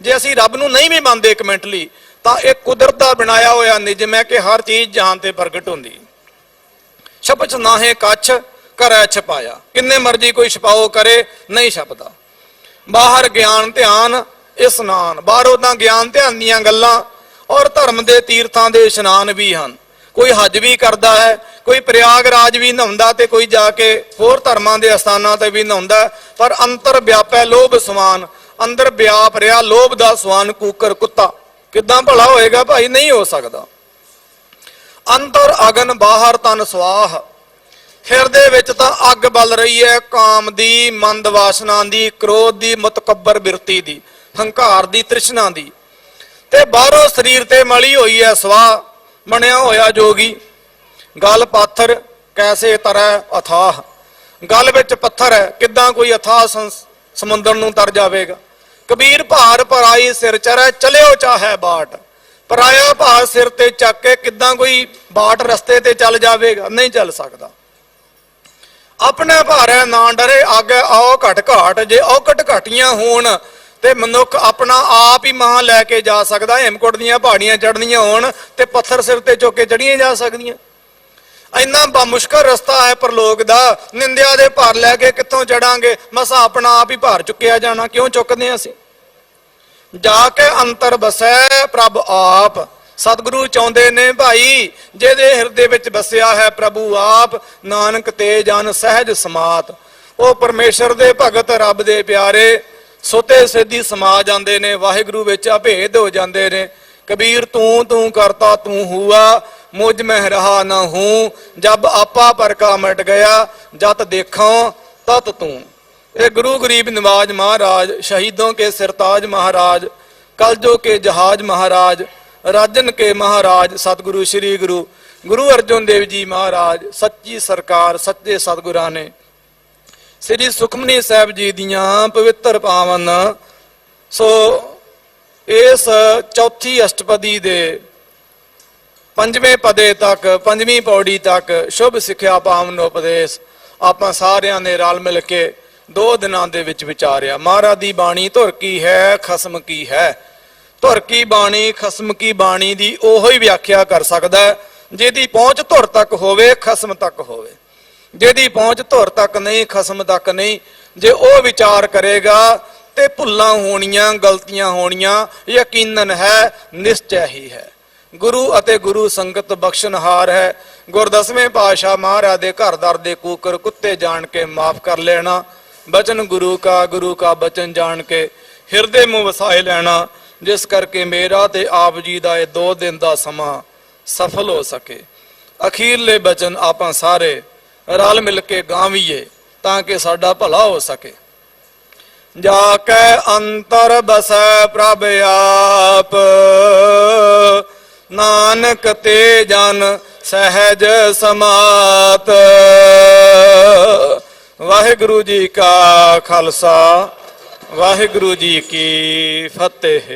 ਜੇ ਅਸੀਂ ਰੱਬ ਨੂੰ ਨਹੀਂ ਵੀ ਮੰਨਦੇ ਇੱਕ ਮਿੰਟ ਲਈ, ਤਾਂ ਇਹ ਕੁਦਰਤ ਦਾ ਬਣਾਇਆ ਹੋਇਆ ਨਿਯਮ ਹੈ ਕਿ ਹਰ ਚੀਜ਼ ਜਹਾਨ ਤੇ ਪ੍ਰਗਟ ਹੁੰਦੀ। ਛਪਚ ਨਾਹੇ ਕੱਛ ਕਰੈ ਛਪਾਇਆ। ਕਿੰਨੇ ਮਰਜ਼ੀ ਕੋਈ ਛਪਾਓ ਕਰੇ, ਨਹੀਂ ਛਪਦਾ। ਬਾਹਰ ਗਿਆਨ ਧਿਆਨ, ਇਸਨਾਨ। ਬਾਹਰੋਂ ਤਾਂ ਗਿਆਨ ਧਿਆਨ ਦੀਆਂ ਗੱਲਾਂ, ਔਰ ਧਰਮ ਦੇ ਤੀਰਥਾਂ ਦੇ ਇਸ਼ਨਾਨ ਵੀ ਹਨ। ਕੋਈ ਹਜ ਵੀ ਕਰਦਾ ਹੈ, ਕੋਈ ਪ੍ਰਯਾਗਰਾਜ ਵੀ ਨਹਾਉਂਦਾ ਤੇ ਕੋਈ ਜਾ ਕੇ ਹੋਰ ਧਰਮਾਂ ਦੇ ਅਸਥਾਨਾਂ ਤੇ ਵੀ ਨਹਾਉਂਦਾ ਪਰ ਅੰਤਰ ਵਿਆਪੈ ਲੋਭ ਸਮਾਨ, ਅੰਦਰ ਵਿਆਪ ਰਿਹਾ ਲੋਭ ਦਾ ਸਵਾਨ ਕੂਕਰ ਕੁੱਤਾ। ਕਿੱਦਾਂ ਭਲਾ ਹੋਏਗਾ ਭਾਈ? ਨਹੀਂ ਹੋ ਸਕਦਾ। ਅੰਦਰ ਅਗਨ ਬਾਹਰ ਤਨ ਸਵਾਹ। ਹਿਰਦੇ ਵਿੱਚ ਤਾਂ ਅੱਗ ਬਲ ਰਹੀ ਹੈ, ਕਾਮ ਦੀ, ਮੰਦ ਵਾਸਨਾ ਦੀ, ਕ੍ਰੋਧ ਦੀ, ਮੁਤਕੱਬਰ ਬਿਰਤੀ ਦੀ, ਹੰਕਾਰ ਦੀ, ਤ੍ਰਿਸ਼ਨਾ ਦੀ। ਤੇ ਬਾਹਰੋਂ ਸਰੀਰ ਤੇ ਮਲੀ ਹੋਈ ਹੈ ਸਵਾ ਬਣਿਆ ਹੋਇਆ ਜੋਗੀ, ਗਲ ਪਾਥਰ ਕੈਸੇ ਤਰੈ ਅਥਾਹ? ਗਲ ਵਿੱਚ ਪੱਥਰ ਹੈ, ਕਿੱਦਾਂ ਕੋਈ ਅਥਾਹ ਸਮੁੰਦਰ ਨੂੰ ਤਰ ਜਾਵੇਗਾ? ਕਬੀਰ ਭਾਰ ਭਰਾਈ ਸਿਰ ਚਰੈ, ਚਲਿਓ ਚਾਹੈ ਬਾਟ। ਪਰਾਇਆ ਭਾਰ ਸਿਰ ਤੇ ਚੱਕ ਕੇ ਕਿੱਦਾਂ ਕੋਈ ਬਾਟ ਰਸਤੇ ਤੇ ਚੱਲ ਜਾਵੇਗਾ? ਨਹੀਂ ਚੱਲ ਸਕਦਾ। ਆਪਣੇ ਭਾਰੇ ਨਾ ਡਰੇ ਅੱਗੇ ਆਓ ਘਟ ਘਾਟ, ਜੇ ਔਕਟ ਘਟੀਆਂ ਹੋਣ ਤੇ ਮਨੁੱਖ ਆਪਣਾ ਆਪ ਹੀ ਮਹਾਂ ਲੈ ਕੇ ਜਾ ਸਕਦਾ, ਹਿਮਕੁੱਟ ਦੀਆਂ ਪਹਾੜੀਆਂ ਚੜ੍ਹਨੀਆਂ ਹੋਣ ਤੇ ਪੱਥਰ ਸਿਰ ਤੇ ਚੁੱਕ ਕੇ ਚੜੀਆਂ ਜਾ ਸਕਦੀਆਂ। ਇੰਨਾ ਬਾ ਰਸਤਾ ਹੈ ਪਰਲੋਕ ਦਾ, ਨਿੰਦਿਆ ਦੇ ਭਾਰ ਲੈ ਕੇ ਕਿੱਥੋਂ ਚੜਾਂਗੇ ਮਸਾ ਆਪਣਾ ਆਪ ਹੀ ਭਾਰ ਚੁੱਕਿਆ ਜਾਣਾ, ਕਿਉਂ ਚੁੱਕਦੇ ਹਾਂ ਅਸੀਂ? ਜਾ ਕੇ ਅੰਤਰ ਬਸੈ ਪ੍ਰਭ ਆਪ, ਸਤਿਗੁਰੂ ਚਾਹੁੰਦੇ ਨੇ ਭਾਈ, ਜਿਹਦੇ ਹਿਰਦੇ ਵਿੱਚ ਵਸਿਆ ਹੈ ਪ੍ਰਭੂ ਆਪ, ਨਾਨਕ ਤੇ ਜਨ ਸਹਿਜ ਸਮਾਤ। ਉਹ ਪਰਮੇਸ਼ਰ ਦੇ ਭਗਤ, ਰੱਬ ਦੇ ਪਿਆਰੇ ਸੁਤੇ ਸਿੱਧੀ ਸਮਾ ਜਾਂਦੇ ਨੇ, ਵਾਹਿਗੁਰੂ ਵਿੱਚ ਅਭੇਦ ਹੋ ਜਾਂਦੇ ਨੇ। ਕਬੀਰ ਤੂੰ ਤੂੰ ਕਰਤਾ, ਤੂੰ ਹੁਆ, ਮੁਝ ਮਹਿ ਰਹਾ ਨਾ ਹੂੰ। ਜਬ ਆਪਾ ਪਰ ਕਾ ਮਿਟ ਗਿਆ, ਜਤ ਦੇਖਾਂ, ਤਤ ਤੂੰ। ਇਹ ਗੁਰੂ ਗਰੀਬ ਨਿਵਾਜ ਮਹਾਰਾਜ, ਸ਼ਹੀਦੋਂ ਕੇ ਸਿਰਤਾਜ ਮਹਾਰਾਜ, ਕਲਜੋ ਕੇ ਜਹਾਜ ਮਹਾਰਾਜ, ਰਾਜਨ ਕੇ ਮਹਾਰਾਜ, ਸਤਿਗੁਰੂ ਸ੍ਰੀ ਗੁਰੂ। ਗੁਰੂ ਅਰਜਨ ਦੇਵ ਜੀ ਮਹਾਰਾਜ, ਸੱਚੀ ਸਰਕਾਰ, ਸੱਚੇ ਸਤਿਗੁਰਾਂ ਨੇ ਸ੍ਰੀ ਸੁਖਮਨੀ ਸਾਹਿਬ ਜੀ ਦੀਆਂ ਪਵਿੱਤਰ ਪਾਵਨ। ਸੋ ਇਸ ਚੌਥੀ ਅਸ਼ਟਪਦੀ ਦੇ ਪੰਜਵੇਂ ਪਦੇ ਤੱਕ, ਪੰਜਵੀਂ ਪੌੜੀ ਤੱਕ ਸ਼ੁਭ ਸਿੱਖਿਆ ਪਾਵਨ ਉਪਦੇਸ਼ ਆਪਾਂ ਸਾਰਿਆਂ ਨੇ ਰਲ ਮਿਲ ਕੇ ਦੋ ਦਿਨਾਂ ਦੇ ਵਿੱਚ ਵਿਚਾਰਿਆ। ਮਹਾਰਾਜ ਦੀ ਬਾਣੀ, ਧੁਰ ਕੀ ਹੈ, ਖਸਮ ਕੀ ਹੈ? ਧੁਰ ਕੀ ਬਾਣੀ, ਖਸਮ ਕੀ ਬਾਣੀ ਦੀ ਉਹੋ ਹੀ ਵਿਆਖਿਆ ਕਰ ਸਕਦਾ ਜਿਹਦੀ ਪਹੁੰਚ ਧੁਰ ਤੱਕ ਹੋਵੇ, ਖਸਮ ਤੱਕ ਹੋਵੇ। ਜਿਹਦੀ ਪਹੁੰਚ ਧੁਰ ਤੱਕ ਨਹੀਂ, ਖਸਮ ਤੱਕ ਨਹੀਂ, ਜੇ ਉਹ ਵਿਚਾਰ ਕਰੇਗਾ ਤੇ ਭੁੱਲਾਂ ਹੋਣੀਆਂ, ਗਲਤੀਆਂ ਹੋਣੀਆਂ, ਯਕੀਨਨ ਹੈ, ਨਿਸ਼ਚੈ ਹੀ ਹੈ। ਗੁਰੂ ਅਤੇ ਗੁਰੂ ਸੰਗਤ ਬਖਸ਼ਣਹਾਰ ਹੈ। ਗੁਰਦਸਵੇਂ ਪਾਤਸ਼ਾਹ ਮਹਾਰਾਜ ਦੇ ਘਰ ਦਰ ਦੇ ਕੂਕਰ ਕੁੱਤੇ ਜਾਣ ਕੇ ਮਾਫ ਕਰ ਲੈਣਾ। ਬਚਨ ਗੁਰੂ ਕਾ ਗੁਰੂ ਕਾ ਬਚਨ ਜਾਣ ਕੇ ਹਿਰਦੇ ਮੂੰਹ ਵਸਾਏ ਲੈਣਾ। ਜਿਸ ਕਰਕੇ ਮੇਰਾ ਤੇ ਆਪ ਜੀ ਦਾ ਇਹ ਦੋ ਦਿਨ ਦਾ ਸਮਾਂ ਸਫਲ ਹੋ ਸਕੇ। ਅਖੀਰਲੇ ਬਚਨ ਆਪਾਂ ਸਾਰੇ ਰਲ ਮਿਲ ਕੇ ਗਾਵੀਏ ਤਾਂ ਕਿ ਸਾਡਾ ਭਲਾ ਹੋ ਸਕੇ। ਜਾ ਕੇ ਅੰਤਰ ਬਸੈ ਪ੍ਰਭ ਆਪ, ਨਾਨਕ ਤੇ ਜਨ ਸਹਿਜ ਸਮਾਤ। ਵਾਹਿਗੁਰੂ ਜੀ ਕਾ ਖਾਲਸਾ, ਵਾਹਿਗੁਰੂ ਜੀ ਕੀ ਫਤਿਹ।